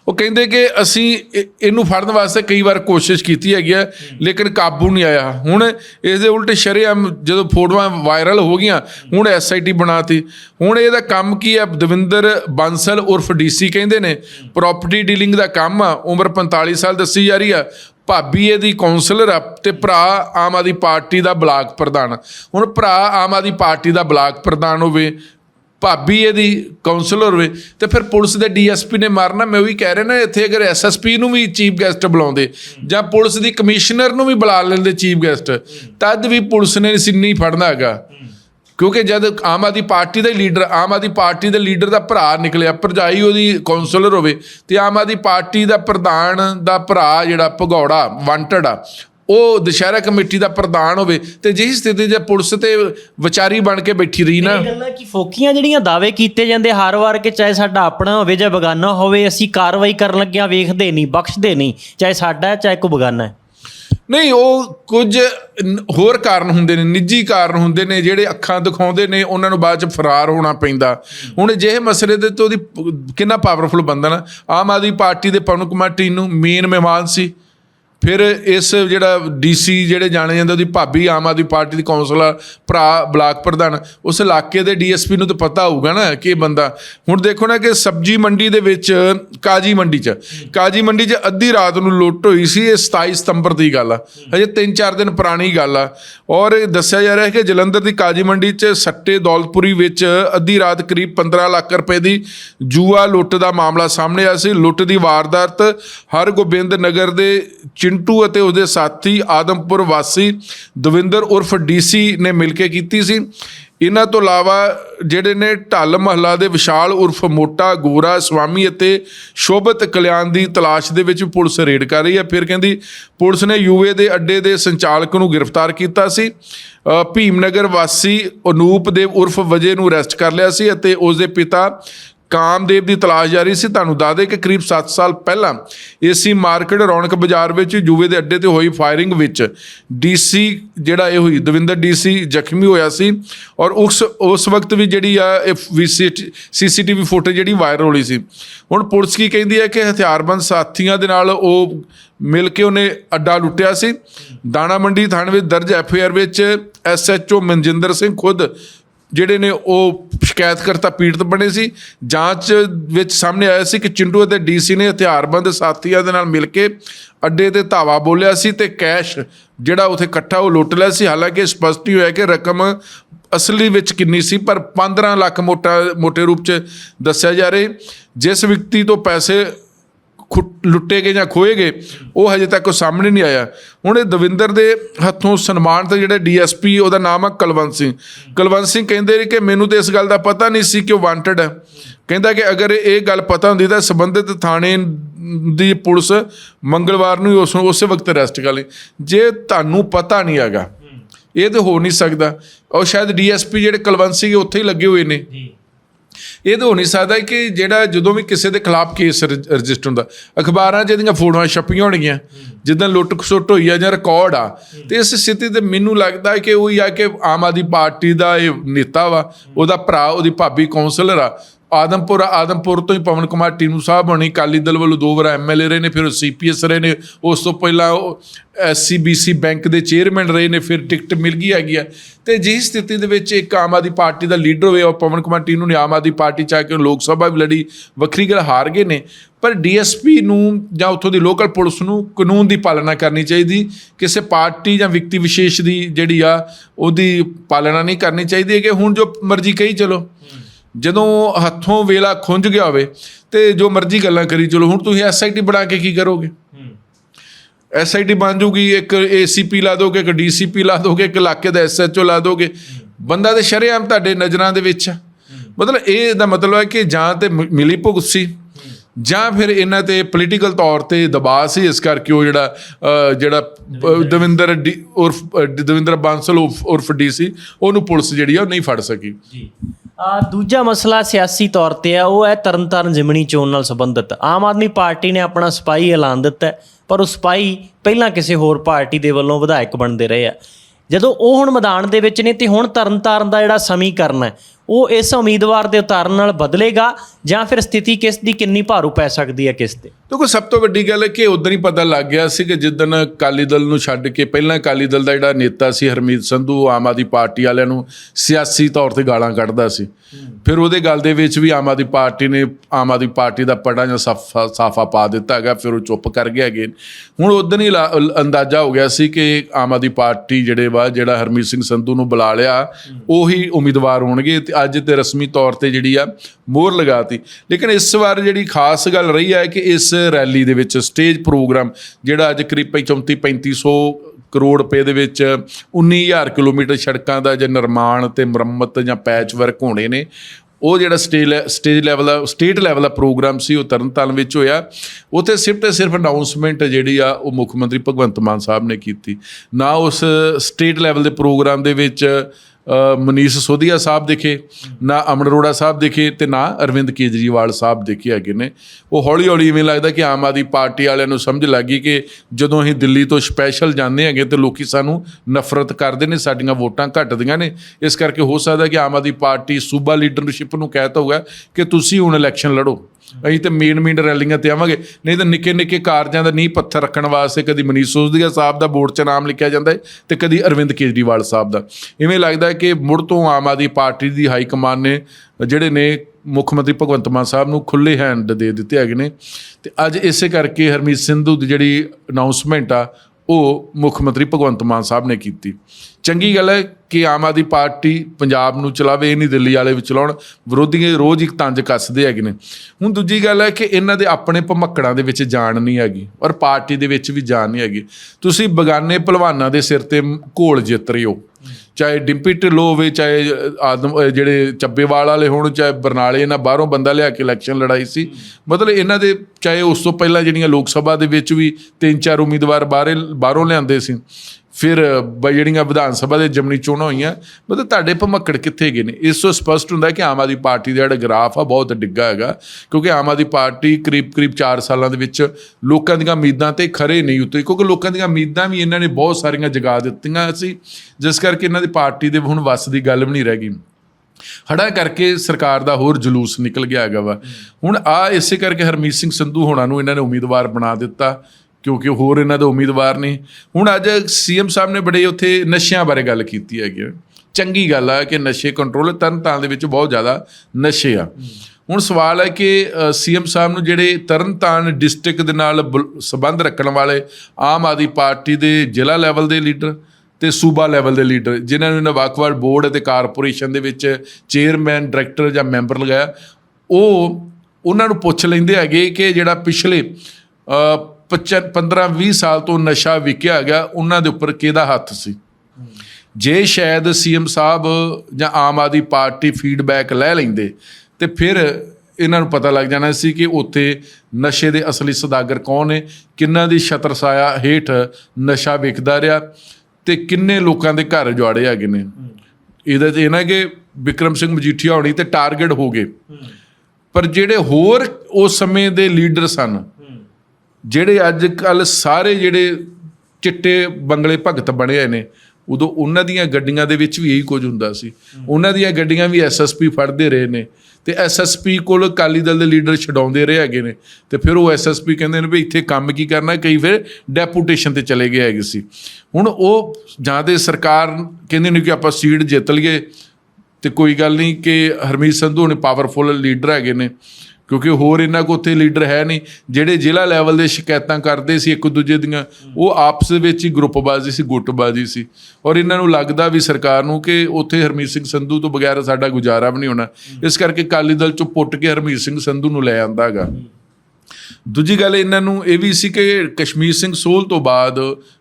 ਉਹ ਕਹਿੰਦੇ ਕਿ ਅਸੀਂ ਇਹ- ਇਹਨੂੰ ਫੜਨ ਵਾਸਤੇ ਕਈ ਵਾਰ ਕੋਸ਼ਿਸ਼ ਕੀਤੀ ਹੈਗੀ ਆ, ਲੇਕਿਨ ਕਾਬੂ ਨਹੀਂ ਆਇਆ। ਹੁਣ ਇਸ ਦੇ ਉਲਟ ਸ਼ਰੇਆਮ ਜਦੋਂ ਫੋਟੋਆਂ ਵਾਇਰਲ ਹੋ ਗਈਆਂ, ਹੁਣ ਐਸਆਈਟੀ ਬਣਾਤੀ। ਹੁਣ ਇਹਦਾ ਕੰਮ ਕੀ ਹੈ ਦਵਿੰਦਰ ਬਾਂਸਲ ਉਰਫ ਡੀਸੀ ਕਹਿੰਦੇ ਨੇ ਪ੍ਰਾਪਰਟੀ ਡੀਲਿੰਗ ਦਾ ਕੰਮ ਆ, ਉਮਰ 45 ਸਾਲ ਦੱਸੀ ਜਾ ਰਹੀ ਆ। ਭਾਬੀ ਇਹਦੀ ਕਾਉਂਸਲਰ ਆ ਤੇ ਭਰਾ ਆਮ ਆਦਮੀ ਪਾਰਟੀ ਦਾ ਬਲਾਕ ਪ੍ਰਧਾਨ। ਹੁਣ ਭਰਾ ਆਮ ਆਦਮੀ ਪਾਰਟੀ ਦਾ ਬਲਾਕ ਪ੍ਰਧਾਨ ਹੋਵੇ ਭਾਬੀ ਇਹਦੀ ਕਾਉਂਸਲਰ ਹੋਵੇ ਤੇ ਫਿਰ ਪੁਲਿਸ ਦੇ ਡੀਐਸਪੀ ਨੇ ਮਾਰਨਾ, ਮੈਂ ਵੀ ਕਹਿ ਰਿਹਾ ਨਾ, ਇੱਥੇ ਅਗਰ ਐਸਐਸਪੀ ਨੂੰ ਵੀ ਚੀਫ ਗੈਸਟ ਬੁਲਾਉਂਦੇ, ਜਾਂ ਪੁਲਿਸ ਦੀ ਕਮਿਸ਼ਨਰ ਨੂੰ ਵੀ ਬੁਲਾ ਲੈਂਦੇ ਚੀਫ ਗੈਸਟ, ਤਦ ਵੀ ਪੁਲਿਸ ਨੇ ਸਿੰਨੀ ਫੜਨਾ ਹੈਗਾ। ਕਿਉਂਕਿ ਜਦ ਆਮ ਆਦਮੀ ਪਾਰਟੀ ਦਾ ਲੀਡਰ, ਆਮ ਆਦਮੀ ਪਾਰਟੀ ਦੇ ਲੀਡਰ ਦਾ ਭਰਾ ਨਿਕਲਿਆ ਭਰਜਾਈ ਉਹਦੀ ਕਾਉਂਸਲਰ ਹੋਵੇ, ਤੇ ਆਮ ਆਦਮੀ ਪਾਰਟੀ ਦਾ ਪ੍ਰਧਾਨ ਦਾ ਭਰਾ ਜਿਹੜਾ ਭਗੌੜਾ ਵਾਂਟਡ ਆ ਉਹ ਦੁਸ਼ਹਿਰਾ ਕਮੇਟੀ ਦਾ ਪ੍ਰਧਾਨ ਹੋਵੇ ਤੇ ਜਿਹੀ ਸਥਿਤੀ 'ਚ ਪੁਲਿਸ ਤੇ ਵਿਚਾਰੀ ਬਣ ਕੇ ਬੈਠੀ ਰਹੀ ਨਾ। ਇਹ ਗੱਲਾਂ ਕੀ ਫੋਕੀਆਂ ਜਿਹੜੀਆਂ ਦਾਅਵੇ ਕੀਤੇ ਜਾਂਦੇ ਹਰ ਵਾਰ ਕਿ ਚਾਹੇ ਸਾਡਾ ਆਪਣਾ ਹੋਵੇ ਜਾਂ ਬਗਾਨਾ ਹੋਵੇ ਅਸੀਂ ਕਾਰਵਾਈ ਕਰਨ ਲੱਗਿਆਂ ਵੇਖਦੇ ਨਹੀਂ ਬਖਸ਼ਦੇ ਨਹੀਂ ਚਾਹੇ ਸਾਡਾ ਹੈ ਚਾਹੇ ਕੋਈ ਬਗਾਨਾ ਹੈ। ਨਹੀਂ ਉਹ ਕੁਝ ਹੋਰ ਕਾਰਨ ਹੁੰਦੇ ਨੇ ਨਿੱਜੀ ਕਾਰਨ ਹੁੰਦੇ ਨੇ ਜਿਹੜੇ ਅੱਖਾਂ ਦਿਖਾਉਂਦੇ ਨੇ ਉਹਨਾਂ ਨੂੰ ਬਾਅਦ ਚ ਫਰਾਰ ਹੋਣਾ ਪੈਂਦਾ। ਹੁਣ ਜਿਹੇ ਮਸਲੇ ਦੇ ਤੋਂ ਉਹਦੀ ਕਿੰਨਾ ਪਾਵਰਫੁਲ ਬੰਦਾ ਨਾ ਆਮ ਆਦਮੀ ਪਾਰਟੀ ਦੇ ਪਵਨ ਕੁਮਾਰ ਟੀਨੂ ਮੇਨ ਮਹਿਮਾਨ ਸੀ। ਫਿਰ ਇਸ ਜਿਹੜਾ ਡੀਸੀ ਜਿਹੜੇ ਜਾਣੇ ਜਾਂਦੇ, ਉਹਦੀ ਭਾਬੀ ਆਮ ਆਦਮੀ ਪਾਰਟੀ ਦੀ ਕਾਉਂਸਲਰ ਭਰਾ ਬਲਾਕ ਪ੍ਰਧਾਨ, ਉਸ ਇਲਾਕੇ ਦੇ ਡੀਐਸਪੀ ਨੂੰ ਤਾਂ ਪਤਾ ਹੋਊਗਾ ਨਾ ਕਿ ਬੰਦਾ। ਹੁਣ ਦੇਖੋ ਨਾ ਕਿ ਸਬਜੀ ਮੰਡੀ ਦੇ ਵਿੱਚ, ਕਾਜੀ ਮੰਡੀ 'ਚ, ਕਾਜੀ ਮੰਡੀ 'ਚ ਅੱਧੀ ਰਾਤ ਨੂੰ ਲੁੱਟ ਹੋਈ ਸੀ ਇਹ 27 ਸਤੰਬਰ ਦੀ ਗੱਲ ਆ। ਹਜੇ 3-4 ਦਿਨ ਪੁਰਾਣੀ ਗੱਲ ਆ। ਔਰ ਇਹ ਦੱਸਿਆ ਜਾ ਰਿਹਾ ਹੈ ਕਿ ਜਲੰਧਰ ਦੀ ਕਾਜੀ ਮੰਡੀ 'ਚ ਸੱਟੇ ਦੌਲਤਪੁਰੀ ਵਿੱਚ ਅੱਧੀ ਰਾਤ ਕਰੀਬ 15 ਲੱਖ ਰੁਪਏ ਦੀ ਜੂਆ ਲੁੱਟ ਦਾ ਮਾਮਲਾ ਸਾਹਮਣੇ ਆਇਆ ਸੀ। ਲੁੱਟ ਦੀ ਵਾਰਦਾਤ ਹਰਗੋਬਿੰਦ ਨਗਰ ਦੇ ਚਿੰਟੂ ਅਤੇ ਉਹਦੇ ਸਾਥੀ ਆਦਮਪੁਰ ਵਾਸੀ ਦਵਿੰਦਰ ਉਰਫ ਡੀਸੀ ਨੇ ਮਿਲ ਕੇ ਕੀਤੀ ਸੀ। ਇਹਨਾਂ ਤੋਂ ਇਲਾਵਾ ਜਿਹੜੇ ਨੇ ਢੱਲ ਮਹੱਲਾ ਦੇ ਵਿਸ਼ਾਲ ਉਰਫ ਮੋਟਾ ਗੋਰਾ ਸਵਾਮੀ ਅਤੇ ਸ਼ੋਭਤ ਕਲਿਆਣ ਦੀ ਤਲਾਸ਼ ਦੇ ਵਿੱਚ ਪੁਲਿਸ ਰੇਡ ਕਰ ਰਹੀ ਹੈ। ਫਿਰ ਕਹਿੰਦੀ ਪੁਲਿਸ ਨੇ ਯੂਏ ਦੇ ਅੱਡੇ ਦੇ ਸੰਚਾਲਕ ਨੂੰ ਗ੍ਰਿਫਤਾਰ ਕੀਤਾ ਸੀ। ਅ, ਭੀਮਨਗਰ ਵਾਸੀ ਅਨੂਪ ਦੇਵ ਉਰਫ ਵਜੇ ਨੂੰ ਅਰੈਸਟ ਕਰ ਲਿਆ ਸੀ ਅਤੇ ਉਸ ਦੇ ਪਿਤਾ ਕਾਮਦੇਵ ਦੀ ਤਲਾਸ਼ ਜਾਰੀ ਸੀ। ਤੁਹਾਨੂੰ ਦੱਸ ਦੇ ਕਿ ਕਰੀਬ 7 ਸਾਲ ਪਹਿਲਾਂ ਏਸੀ ਮਾਰਕੀਟ ਰੌਣਕ ਬਾਜ਼ਾਰ ਵਿੱਚ ਜੂਵੇ ਦੇ ਅੱਡੇ ਤੇ ਹੋਈ ਫਾਇਰਿੰਗ ਵਿੱਚ ਡੀਸੀ ਜਿਹੜਾ ਇਹ ਹੋਈ, ਦਵਿੰਦਰ ਡੀਸੀ ਜ਼ਖਮੀ ਹੋਇਆ ਸੀ ਔਰ ਉਸ ਉਸ ਵਕਤ ਵੀ ਜਿਹੜੀ ਆ, ਇਹ ਸੀਸੀਟੀਵੀ ਫੁਟੇਜ ਜਿਹੜੀ ਵਾਇਰਲ ਹੋਈ ਸੀ। ਹੁਣ ਪੁਲਿਸ ਕੀ ਕਹਿੰਦੀ ਹੈ ਕਿ ਹਥਿਆਰਬੰਦ ਸਾਥੀਆਂ ਦੇ ਨਾਲ ਉਹ ਮਿਲ ਕੇ ਉਹਨੇ ਅੱਡਾ ਲੁੱਟਿਆ ਸੀ। ਦਾਣਾ ਮੰਡੀ ਥਾਣੇ ਵਿੱਚ ਦਰਜ ਐਫ ਆਈ ਆਰ ਵਿੱਚ ਐਸਐਚਓ ਮਨਜਿੰਦਰ ਸਿੰਘ ਖੁਦ ਜਿਹੜੇ ਨੇ ਉਹ ਸ਼ਿਕਾਇਤਕਰਤਾ ਪੀੜਤ ਬਣੇ ਸੀ, ਜਾਂਚ ਵਿੱਚ ਸਾਹਮਣੇ ਆਇਆ ਸੀ ਕਿ ਚਿੰਟੂ ਅਤੇ ਡੀਸੀ ਨੇ ਹਥਿਆਰਬੰਦ ਸਾਥੀਆਂ ਦੇ ਨਾਲ ਮਿਲ ਕੇ ਅੱਡੇ ਤੇ ਧਾਵਾ ਬੋਲਿਆ ਸੀ ਤੇ ਕੈਸ਼ ਜਿਹੜਾ ਉਥੇ ਇਕੱਠਾ ਉਹ ਲੁੱਟ ਲਿਆ ਸੀ। ਹਾਲਾਂਕਿ ਸਪਸ਼ਟ ਹੀ ਹੋਇਆ ਕਿ ਰਕਮ ਅਸਲੀ ਵਿੱਚ ਕਿੰਨੀ ਸੀ, ਪਰ 15 ਲੱਖ ਮੋਟਾ ਮੋਟੇ ਰੂਪ ਚ ਦੱਸਿਆ ਜਾ ਰਿਹਾ ਜਿਸ ਵਿਅਕਤੀ ਤੋਂ ਪੈਸੇ ਲੁੱਟੇ ਗਏ ਜਾਂ ਖੋਏ ਗਏ, ਉਹ ਹਜੇ ਤੱਕ ਉਹ ਸਾਹਮਣੇ ਨਹੀਂ ਆਇਆ। ਹੁਣ ਇਹ ਦਵਿੰਦਰ ਦੇ ਹੱਥੋਂ ਸਨਮਾਨ ਤੇ ਜਿਹੜੇ ਡੀਐਸਪੀ, ਉਹਦਾ ਨਾਮ ਆ ਕੁਲਵੰਤ ਸਿੰਘ। ਕੁਲਵੰਤ ਸਿੰਘ ਕਹਿੰਦੇ ਨੇ ਕਿ ਮੈਨੂੰ ਤੇ ਇਸ ਗੱਲ ਦਾ ਪਤਾ ਨਹੀਂ ਸੀ ਕਿ ਉਹ ਵਾਂਟਡ ਹੈ ਕਹਿੰਦਾ ਕਿ ਅਗਰ ਇਹ ਗੱਲ ਪਤਾ ਹੁੰਦੀ ਤਾਂ ਸੰਬੰਧਿਤ ਥਾਣੇ ਦੀ ਪੁਲਿਸ ਮੰਗਲਵਾਰ ਨੂੰ ਹੀ ਉਸ ਨੂੰ ਉਸੇ ਵਕਤ ਅਰੈਸਟ ਕਰ ਲਈ ਜੇ ਤੁਹਾਨੂੰ ਪਤਾ ਨਹੀਂ ਹੈਗਾ, ਇਹ ਤਾਂ ਹੋ ਨਹੀਂ ਸਕਦਾ। ਉਹ ਸ਼ਾਇਦ ਡੀਐਸਪੀ ਜਿਹੜੇ ਕੁਲਵੰਤ ਸਿੰਘ ਉੱਥੇ ਹੀ ਲੱਗੇ ਹੋਏ ਨੇ। ਜੀ। ਇਹ ਤਾਂ ਹੋ ਨਹੀਂ ਸਕਦਾ ਕਿ ਜਿਹੜਾ ਜਦੋਂ ਵੀ ਕਿਸੇ ਦੇ ਖਿਲਾਫ ਕੇਸ ਰਜਿਸਟਰ ਹੁੰਦਾ, ਅਖਬਾਰਾਂ 'ਚ ਇਹਦੀਆਂ ਫੋਟੋਆਂ ਛਪੀਆਂ ਹੋਣਗੀਆਂ, ਜਿੱਦਾਂ ਲੁੱਟ ਖਸੁੱਟ ਹੋਈ ਆ ਜਾਂ ਰਿਕਾਰਡ ਆ, ਤੇ ਇਸ ਸਥਿਤੀ ਤੇ ਮੈਨੂੰ ਲੱਗਦਾ ਕਿ ਉਹ ਹੀ ਆ ਕਿ ਆਮ ਆਦਮੀ ਪਾਰਟੀ ਦਾ ਇਹ ਨੇਤਾ ਵਾ, ਉਹਦਾ ਭਰਾ, ਉਹਦੀ ਭਾਬੀ ਕਾਉਂਸਲਰ ਆ ਆਦਮਪੁਰ ਆਦਮਪੁਰ ਤੋਂ ਹੀ ਪਵਨ ਕੁਮਾਰ ਟੀਨੂ ਸਾਹਿਬ ਹੋਣੀ ਕਾਲੀ ਦਲ ਵੱਲੋਂ ਦੋ ਵਾਰ ਐਮਐਲਏ ਰਹੇ ਨੇ, ਫਿਰ ਉਹ ਸੀਪੀਐਸ ਰਹੇ ਨੇ, ਉਸ ਤੋਂ ਪਹਿਲਾਂ ਉਹ ਐਸਸੀਬੀਸੀ ਬੈਂਕ ਦੇ ਚੇਅਰਮੈਨ ਰਹੇ ਨੇ, ਫਿਰ ਟਿਕਟ ਮਿਲ ਗਈ ਹੈਗੀ ਆ। ਤੇ ਜਿਹੀ ਸਥਿਤੀ ਦੇ ਵਿੱਚ ਇੱਕ ਆਮ ਆਦਮੀ ਪਾਰਟੀ ਦਾ ਲੀਡਰ ਹੋਇਆ, ਉਹ ਪਵਨ ਕੁਮਾਰ ਟੀਨੂ ਨੇ ਆਮ ਆਦਮੀ ਪਾਰਟੀ ਚਾਹ ਕੇ ਲੋਕ ਸਭਾ ਵੀ ਲੜੀ, ਵੱਖਰੀ ਗੱਲ ਹਾਰ ਗਏ ਨੇ। ਪਰ ਡੀਐਸਪੀ ਨੂੰ ਜਾਂ ਉੱਥੋਂ ਦੀ ਲੋਕਲ ਪੁਲਿਸ ਨੂੰ ਕਾਨੂੰਨ ਦੀ ਪਾਲਣਾ ਕਰਨੀ ਚਾਹੀਦੀ, ਕਿਸੇ ਪਾਰਟੀ ਜਾਂ ਵਿਅਕਤੀ ਵਿਸ਼ੇਸ਼ ਦੀ ਜਿਹੜੀ ਆ, ਉਹਦੀ ਪਾਲਣਾ ਨਹੀਂ ਕਰਨੀ ਚਾਹੀਦੀ ਹੈ ਕਿ ਹੁਣ ਜੋ ਮਰਜ਼ੀ ਕਹੀ ਚਲੋ। ਜਦੋਂ ਹੱਥੋਂ ਵੇਲਾ ਖੁੰਝ ਗਿਆ ਹੋਵੇ ਤੇ ਜੋ ਮਰਜ਼ੀ ਗੱਲਾਂ ਕਰੀ ਚਲੋ ਹੁਣ ਤੁਸੀਂ ਐਸਆਈਟੀ ਬਣਾ ਕੇ ਕੀ ਕਰੋਗੇ? ਐਸਆਈਟੀ ਬਣ ਜੂਗੀ ਇੱਕ ਏਸੀਪੀ ਲਾ ਦੋਗੇ ਇੱਕ ਡੀਸੀਪੀ ਲਾ ਦੋਗੇ ਇੱਕ ਇਲਾਕੇ ਦਾ ਐਸਐਚਓ ਲਾ ਦੋਗੇ। ਬੰਦਾ ਤੇ ਸ਼ਰੇਆਮ ਤੁਹਾਡੇ ਨਜ਼ਰਾਂ ਦੇ ਵਿੱਚ ਆ। ਮਤਲਬ ਇਹ ਦਾ ਮਤਲਬ ਹੈ ਕਿ ਜਾਂ ਤੇ ਮਿਲੀ ਭੁਗਤ ਸੀ ਜਾਂ ਫਿਰ ਇਹਨਾਂ ਤੇ ਪੋਲੀਟੀਕਲ ਤੌਰ ਤੇ ਦਬਾਅ ਸੀ ਇਸ ਕਰਕੇ ਉਹ ਜਿਹੜਾ ਜਿਹੜਾ ਦਵਿੰਦਰ। ਉਰਫ ਦਵਿੰਦਰ ਬਾਂਸਲ ਉਰਫ- ਉਰਫ ਡੀਸੀ ਉਹਨੂੰ ਪੁਲਿਸ ਜਿਹੜੀ ਆ ਉਹ ਨਹੀਂ ਫੜ ਸਕੀ। ਜੀ। ਆ, ਦੂਜਾ ਮਸਲਾ ਸਿਆਸੀ ਤੌਰ ਤੇ ਆ, ਉਹ ਹੈ ਤਰਨਤਾਰਨ ਜ਼ਿਮਨੀ ਚੋਣ ਨਾਲ ਸੰਬੰਧਿਤ। ਆਮ ਆਦਮੀ ਪਾਰਟੀ ਨੇ ਆਪਣਾ ਸਿਪਾਹੀ ਐਲਾਨ ਦਿੱਤਾ ਪਰ ਉਹ ਸਿਪਾਹੀ ਪਹਿਲਾਂ ਕਿਸੇ ਹੋਰ ਪਾਰਟੀ ਦੇ ਵੱਲੋਂ ਵਿਧਾਇਕ ਬਣਦੇ ਰਹੇ ਆ। ਜਦੋਂ ਉਹ ਹੁਣ ਮੈਦਾਨ ਦੇ ਵਿੱਚ ਨੇ ਤੇ ਹੁਣ ਤਰਨਤਾਰਨ ਦਾ ਜਿਹੜਾ ਸਮੀਕਰਨ ਹੈ ਉਹ ਇਸ ਉਮੀਦਵਾਰ ਦੇ ਉਤਾਰਨ ਨਾਲ ਬਦਲੇਗਾ ਜਾਂ ਫਿਰ ਸਥਿਤੀ ਕਿਸ ਦੀ ਕਿੰਨੀ ਭਾਰੂ ਪੈ ਸਕਦੀ ਹੈ ਕਿਸ ਤੇ? ਦੇਖੋ, ਸਭ ਤੋਂ ਵੱਡੀ ਗੱਲ ਹੈ ਕਿ ਉਦੋਂ ਹੀ ਪਤਾ ਲੱਗ ਗਿਆ ਸੀ ਕਿ ਜਿੱਦਣ ਅਕਾਲੀ ਦਲ ਨੂੰ ਛੱਡ ਕੇ ਪਹਿਲਾਂ ਅਕਾਲੀ ਦਲ ਦਾ ਜਿਹੜਾ ਨੇਤਾ ਸੀ ਹਰਮੀਤ ਸੰਧੂ, ਉਹ ਆਮ ਆਦਮੀ ਪਾਰਟੀ ਵਾਲਿਆਂ ਨੂੰ ਸਿਆਸੀ ਤੌਰ ਤੇ ਗਾਲਾਂ ਕੱਢਦਾ ਸੀ। ਫਿਰ ਉਹਦੇ ਗੱਲ ਦੇ ਵਿੱਚ ਵੀ ਆਮ ਆਦਮੀ ਪਾਰਟੀ ਨੇ ਆਮ ਆਦਮੀ ਪਾਰਟੀ ਦਾ ਪੜਾ ਜਾਂ ਸਾਫਾ ਸਾਫਾ ਪਾ ਦਿੱਤਾ ਹੈਗਾ, ਫਿਰ ਉਹ ਚੁੱਪ ਕਰ ਗਿਆ ਅਗੇ ਹੁਣ ਉਦੋਂ ਹੀ ਲਾ- ਅੰਦਾਜ਼ਾ ਹੋ ਗਿਆ ਸੀ ਕਿ ਆਮ ਆਦਮੀ ਪਾਰਟੀ ਜਿਹੜੇ ਵਾ, ਜਿਹੜਾ ਹਰਮੀਤ ਸਿੰਘ ਸੰਧੂ ਨੂੰ ਬੁਲਾ ਲਿਆ, ਉਹੀ ਉਮੀਦਵਾਰ ਹੋਣਗੇ ਤੇ ਅੱਜ ਤੇ ਰਸਮੀ ਤੌਰ ਤੇ ਜਿਹੜੀ ਆ, ਮੋਹਰ ਲਗਾਤੀ। ਲੇਕਿਨ ਇਸ ਵਾਰ ਜਿਹੜੀ ਖਾਸ ਗੱਲ ਰਹੀ ਹੈ ਕਿ ਇਸ ਰੈਲੀ ਦੇ ਵਿੱਚ ਸਟੇਜ ਪ੍ਰੋਗਰਾਮ, ਜਿਹੜਾ ਅੱਜ ਕਰੀਬ 34 3500 ਕਰੋੜ ਰੁਪਏ ਦੇ ਵਿੱਚ 19000 ਕਿਲੋਮੀਟਰ ਸੜਕਾਂ ਦਾ ਜੇ ਨਿਰਮਾਣ ਤੇ ਮੁਰੰਮਤ ਜਾਂ ਪੈਚ ਵਰਕ ਹੋਣੇ ਨੇ, ਉਹ ਜਿਹੜਾ ਸਟੇਜ ਸਟੇਜ ਲੈਵਲ ਦਾ ਸਟੇਟ ਲੈਵਲ ਦਾ ਪ੍ਰੋਗਰਾਮ ਸੀ, ਉਹ ਤਰਨਤਾਰਨ ਵਿੱਚ ਹੋਇਆ। ਉੱਥੇ ਸਿਰਫ ਤੇ ਸਿਰਫ ਅਨਾਉਂਸਮੈਂਟ ਜਿਹੜੀ ਆ, ਉਹ ਮੁੱਖ ਮੰਤਰੀ ਭਗਵੰਤ ਮਾਨ ਸਾਹਿਬ ਨੇ ਕੀਤੀ। ਨਾ ਉਸ ਸਟੇਟ ਲੈਵਲ ਦੇ ਪ੍ਰੋਗਰਾਮ ਦੇ ਵਿੱਚ ਮਨੀਸ਼ ਸੋਧੀਆ ਸਾਹਿਬ ਦਿਖੇ, ਨਾ ਅਮਨ ਅਰੋੜਾ ਸਾਹਿਬ ਦਿਖੇ ਤੇ ਨਾ ਅਰਵਿੰਦ ਕੇਜਰੀਵਾਲ ਸਾਹਿਬ ਦਿਖੇ ਹੈਗੇ ਨੇ। ਉਹ ਹੌਲੀ ਹੌਲੀ ਇਵੇਂ ਲੱਗਦਾ ਕਿ ਆਮ ਆਦਮੀ ਪਾਰਟੀ ਵਾਲਿਆਂ ਨੂੰ ਸਮਝ ਲੱਗ ਗਈ ਕਿ ਜਦੋਂ ਅਸੀਂ ਦਿੱਲੀ ਤੋਂ ਸਪੈਸ਼ਲ ਜਾਂਦੇ ਹੈਗੇ ਤੇ ਲੋਕੀ ਸਾਨੂੰ ਨਫ਼ਰਤ ਕਰਦੇ ਨੇ, ਸਾਡੀਆਂ ਵੋਟਾਂ ਘਟਦੀਆਂ ਨੇ। ਇਸ ਕਰਕੇ ਹੋ ਸਕਦਾ ਕਿ ਆਮ ਆਦਮੀ ਪਾਰਟੀ ਸੂਬਾ ਲੀਡਰਸ਼ਿਪ ਨੂੰ ਕਹਿਤਾ ਹੋਊਗਾ ਕਿ ਤੁਸੀਂ ਹੁਣ ਇਲੈਕਸ਼ਨ ਲੜੋ। ਅਸੀਂ ਤੇ ਮੇਨ ਮੇਨ ਰੈਲੀਆਂ ਤੇ ਆਵਾਂਗੇ। ਨਹੀਂ ਤਾਂ ਨਿੱਕੇ ਨਿੱਕੇ ਕਾਰਜਾਂ ਦਾ ਨੀਂਹ ਪੱਥਰ ਰੱਖਣ ਵਾਸਤੇ ਕਦੀ ਮਨੀਸ਼ ਸੋਧੀਆ ਸਾਹਿਬ ਦਾ ਬੋਰਡ 'ਚ ਨਾਮ ਲਿਖਿਆ ਜਾਂਦਾ ਹੈ ਤੇ ਕਦੀ ਅਰਵਿੰਦ ਕੇਜਰੀਵਾਲ ਸਾਹਿਬ ਦਾ। ਇਵੇਂ ਲੱਗਦਾ ਹੈ ਕਿ ਮੁੜ ਤੋਂ ਆਮ ਆਦਮੀ ਪਾਰਟੀ ਦੀ ਹਾਈ ਕਮਾਨ ਨੇ ਜਿਹੜੇ ਨੇ ਮੁੱਖ ਮੰਤਰੀ ਭਗਵੰਤ ਮਾਨ ਸਾਹਿਬ ਨੂੰ ਖੁੱਲੇ ਹੈਂਡ ਦੇ ਦਿੱਤੇ ਹੈਗੇ ਨੇ। ਤੇ ਅੱਜ ਇਸੇ ਕਰਕੇ ਹਰਮੀਤ ਸਿੰਧੂ ਦੀ ਜਿਹੜੀ ਅਨਾਉਂਸਮੈਂਟ ਆ ਉਹ ਮੁੱਖ ਮੰਤਰੀ ਭਗਵੰਤ ਮਾਨ ਸਾਹਿਬ ਨੇ ਕੀਤੀ। ਚੰਗੀ ਗੱਲ ਹੈ ਕਿ ਆਮ ਆਦਮੀ ਪਾਰਟੀ ਪੰਜਾਬ ਨੂੰ ਚਲਾਵੇ, ਇਹ ਨਹੀਂ ਦਿੱਲੀ ਵਾਲੇ ਵੀ ਚਲਾਉਣ। ਵਿਰੋਧੀ ਰੋਜ਼ ਇੱਕ ਤੰਜ ਕੱਸਦੇ ਹੈਗੇ ਨੇ। ਹੁਣ ਦੂਜੀ ਗੱਲ ਹੈ ਕਿ ਇਹਨਾਂ ਦੇ ਆਪਣੇ ਭਮੱਕੜਾਂ ਦੇ ਵਿੱਚ ਜਾਣ ਨਹੀਂ ਹੈਗੀ ਔਰ ਪਾਰਟੀ ਦੇ ਵਿੱਚ ਵੀ ਜਾਣ ਨਹੀਂ ਹੈਗੀ। ਤੁਸੀਂ ਬਗਾਨੇ ਪਹਿਲਵਾਨਾਂ ਦੇ ਸਿਰ ਤੇ ਘੋਲ ਜਿੱਤ ਰਹੇ ਹੋ। ਚਾਹੇ ਡਿੰਪੀ ਢਿੱਲੋਂ ਹੋਵੇ, ਚਾਹੇ ਆਦਮ ਜਿਹੜੇ ਚੱਬੇਵਾਲ ਵਾਲੇ ਹੋਣ, ਚਾਹੇ ਬਰਨਾਲੇ ਇਹਨਾਂ ਬਾਹਰੋਂ ਬੰਦਾ ਲਿਆ ਕੇ ਇਲੈਕਸ਼ਨ ਲੜਾਈ ਸੀ। ਮਤਲਬ ਇਹਨਾਂ ਦੇ, ਚਾਹੇ ਉਸ ਤੋਂ ਪਹਿਲਾਂ ਜਿਹੜੀਆਂ ਲੋਕ ਸਭਾ ਦੇ ਵਿੱਚ ਵੀ ਤਿੰਨ ਚਾਰ ਉਮੀਦਵਾਰ ਬਾਹਰੇ, ਬਾਹਰੋਂ ਲਿਆਂਦੇ ਸੀ। ਫਿਰ ਬ- ਜਿਹੜੀਆਂ ਵਿਧਾਨ ਸਭਾ ਦੇ ਜਮਨੀ ਚੋਣਾਂ ਹੋਈਆਂ, ਮਤਲਬ ਤੁਹਾਡੇ ਭਮੱਕੜ ਕਿੱਥੇ ਗਏ ਨੇ? ਇਸ ਤੋਂ ਸਪਸ਼ਟ ਹੁੰਦਾ ਕਿ ਆਮ ਆਦਮੀ ਪਾਰਟੀ ਦਾ ਜਿਹੜਾ ਗ੍ਰਾਫ ਆ, ਬਹੁਤ ਡਿੱਗਾ ਹੈਗਾ, ਕਿਉਂਕਿ ਆਮ ਆਦਮੀ ਪਾਰਟੀ ਕਰੀਬ ਕਰੀਬ 4 ਸਾਲਾਂ ਦੇ ਵਿੱਚ ਲੋਕਾਂ ਦੀਆਂ ਉਮੀਦਾਂ ਤੇ ਖਰੇ ਨਹੀਂ ਉਤਰੀ, ਕਿਉਂਕਿ ਲੋਕਾਂ ਦੀਆਂ ਉਮੀਦਾਂ ਵੀ ਇਹਨਾਂ ਨੇ ਬਹੁਤ ਸਾਰੀਆਂ ਜਗਾ ਦਿੱਤੀਆਂ ਸੀ, ਜਿਸ ਕਰਕੇ ਇਹਨਾਂ ਦੀ ਪਾਰਟੀ ਦੇ ਹੁਣ ਵੱਸ ਦੀ ਗੱਲ ਵੀ ਨਹੀਂ ਰਹਿ ਗਈ। ਹੜਾ ਕਰਕੇ ਸਰਕਾਰ ਦਾ ਹੋਰ ਜਲੂਸ ਨਿਕਲ ਗਿਆ ਹੈਗਾ ਵਾ। ਹੁਣ ਆ ਇਸੇ ਕਰਕੇ ਹਰਮੀਤ ਸਿੰਘ ਸੰਧੂ ਹੋਣਾ ਨੂੰ ਇਹਨਾਂ ਨੇ ਉਮੀਦਵਾਰ ਬਣਾ ਦਿੱਤਾ। ਕਿਉਂਕਿ ਹੋਰ ਇਹਨਾਂ ਦੇ ਉਮੀਦਵਾਰ ਨੇ। ਹੁਣ ਅੱਜ ਸੀਐਮ ਸਾਹਿਬ ਨੇ ਬੜੇ ਉੱਥੇ ਨਸ਼ਿਆਂ ਬਾਰੇ ਗੱਲ ਕੀਤੀ ਹੈਗੀ ਚੰਗੀ ਗੱਲ ਆ ਕਿ ਨਸ਼ੇ ਕੰਟਰੋਲ ਤਰਨਤਾਰਨ ਦੇ ਵਿੱਚ ਬਹੁਤ ਜ਼ਿਆਦਾ ਨਸ਼ੇ ਆ। ਹੁਣ ਸਵਾਲ ਹੈ ਕਿ ਸੀਐਮ ਸਾਹਿਬ ਨੂੰ ਜਿਹੜੇ ਤਰਨਤਾਰਨ ਡਿਸਟ੍ਰਿਕਟ ਦੇ ਨਾਲ ਬੁਲ- ਸੰਬੰਧ ਰੱਖਣ ਵਾਲੇ ਆਮ ਆਦਮੀ ਪਾਰਟੀ ਦੇ ਜ਼ਿਲ੍ਹਾ ਲੈਵਲ ਦੇ ਲੀਡਰ ਤੇ ਸੂਬਾ ਲੈਵਲ ਦੇ ਲੀਡਰ, ਜਿਨ੍ਹਾਂ ਨੂੰ ਇਹਨਾਂ ਵੱਖ-ਵੱਖ ਬੋਰਡ ਅਤੇ ਕਾਰਪੋਰੇਸ਼ਨ ਦੇ ਵਿੱਚ ਚੇਅਰਮੈਨ, ਡਾਇਰੈਕਟਰ ਜਾਂ ਮੈਂਬਰ ਲਗਾਇਆ, ਉਹ ਉਹਨਾਂ ਨੂੰ ਪੁੱਛ ਲੈਂਦੇ ਹੈਗੇ ਕਿ ਜਿਹੜਾ ਪਿਛਲੇ 15-20 ਸਾਲ ਤੋਂ ਨਸ਼ਾ ਵਿਕਿਆ ਹੈਗਾ ਉਹਨਾਂ ਦੇ ਉੱਪਰ ਕਿਹਦਾ ਹੱਥ ਸੀ? ਜੇ ਸ਼ਾਇਦ ਸੀਐਮ ਸਾਹਿਬ ਜਾਂ ਆਮ ਆਦਮੀ ਪਾਰਟੀ ਫੀਡਬੈਕ ਲੈ ਲੈਂਦੇ ਤੇ ਫਿਰ ਇਹਨਾਂ ਨੂੰ ਪਤਾ ਲੱਗ ਜਾਣਾ ਸੀ ਕਿ ਉੱਥੇ ਨਸ਼ੇ ਦੇ ਅਸਲੀ ਸੌਦਾਗਰ ਕੌਣ ਨੇ ਕਿੰਨਾਂ ਦੀ ਛਤਰ ਛਾਇਆ ਹੇਠ ਨਸ਼ਾ ਵਿਕਦਾ ਰਿਹਾ ਤੇ ਕਿੰਨੇ ਲੋਕਾਂ ਦੇ ਘਰ ਜੁਆੜੇ ਹੈਗੇ ਨੇ। ਇਹਦਾ ਤੇ ਇਹ ਨਾ ਕਿ ਵਿਕਰਮ ਸਿੰਘ ਮਜੀਠੀਆ ਹੋਣੀ ਤੇ ਟਾਰਗੇਟ ਹੋ ਗਏ। ਪਰ ਜਿਹੜੇ ਹੋਰ ਉਸ ਸਮੇਂ ਦੇ ਲੀਡਰ ਸਨ ਜਿਹੜੇ ਅੱਜ ਕੱਲ ਸਾਰੇ ਜਿਹੜੇ ਚਿੱਟੇ ਬੰਗਲੇ ਭਗਤ ਬਣੇ ਹੋਏ ਨੇ, ਉਦੋਂ ਉਹਨਾਂ ਦੀਆਂ ਗੱਡੀਆਂ ਦੇ ਵਿੱਚ ਵੀ ਇਹੀ ਕੁਝ ਹੁੰਦਾ ਸੀ। ਉਹਨਾਂ ਦੀਆਂ ਗੱਡੀਆਂ ਵੀ ਐਸਐਸਪੀ ਫੜਦੇ ਰਹੇ ਨੇ ਤੇ ਐਸਐਸਪੀ ਕੋਲ ਅਕਾਲੀ ਦਲ ਦੇ ਲੀਡਰ ਛਡਾਉਂਦੇ ਰਹੇ ਹੈਗੇ ਨੇ ਤੇ ਫਿਰ ਉਹ ਐਸਐਸਪੀ ਕਹਿੰਦੇ ਨੇ ਵੀ ਇੱਥੇ ਕੰਮ ਕੀ ਕਰਨਾ, ਕਈ ਫਿਰ ਡੈਪੂਟੇਸ਼ਨ ਤੇ ਚਲੇ ਗਏ ਹੈਗੇ ਸੀ। ਹੁਣ ਉਹ ਜਾਂ ਤੇ ਸਰਕਾਰ ਕਹਿੰਦੇ ਨੇ ਕਿ ਆਪਾਂ ਸੀਟ ਜਿੱਤ ਲਈਏ ਤੇ ਕੋਈ ਗੱਲ ਨਹੀਂ ਕਿ ਹਰਮੀਤ ਸੰਧੂ ਨੇ ਪਾਵਰਫੁਲ ਲੀਡਰ ਹੈਗੇ ਨੇ। ਕਿਉਂਕਿ ਹੋਰ ਇਹਨਾਂ ਕੋ ਉੱਥੇ ਲੀਡਰ ਹੈ ਨਹੀਂ, ਜਿਹੜੇ ਜ਼ਿਲ੍ਹਾ ਲੈਵਲ ਦੇ ਸ਼ਿਕਾਇਤਾਂ ਕਰਦੇ ਸੀ ਇੱਕ ਦੂਜੇ ਦੀਆਂ, ਉਹ ਆਪਸ ਵਿੱਚ ਹੀ ਗਰੁੱਪਬਾਜ਼ੀ ਸੀ, ਗੁੱਟਬਾਜ਼ੀ ਸੀ। ਔਰ ਇਹਨਾਂ ਨੂੰ ਲੱਗਦਾ ਵੀ ਸਰਕਾਰ ਨੂੰ ਕਿ ਉੱਥੇ ਹਰਮੀਤ ਸਿੰਘ ਸੰਧੂ ਤੋਂ ਬਗੈਰ ਸਾਡਾ ਗੁਜ਼ਾਰਾ ਵੀ ਨਹੀਂ ਹੋਣਾ। ਇਸ ਕਰਕੇ ਅਕਾਲੀ ਦਲ ਚੋਂ ਪੁੱਟ ਕੇ ਹਰਮੀਤ ਸਿੰਘ ਸੰਧੂ ਨੂੰ ਲੈ ਆਂਦਾ ਹੈਗਾ। ਦੂਜੀ ਗੱਲ ਇਹਨਾਂ ਨੂੰ ਇਹ ਵੀ ਸੀ ਕਿ ਕਸ਼ਮੀਰ ਸਿੰਘ ਸੋਲ ਤੋਂ ਬਾਅਦ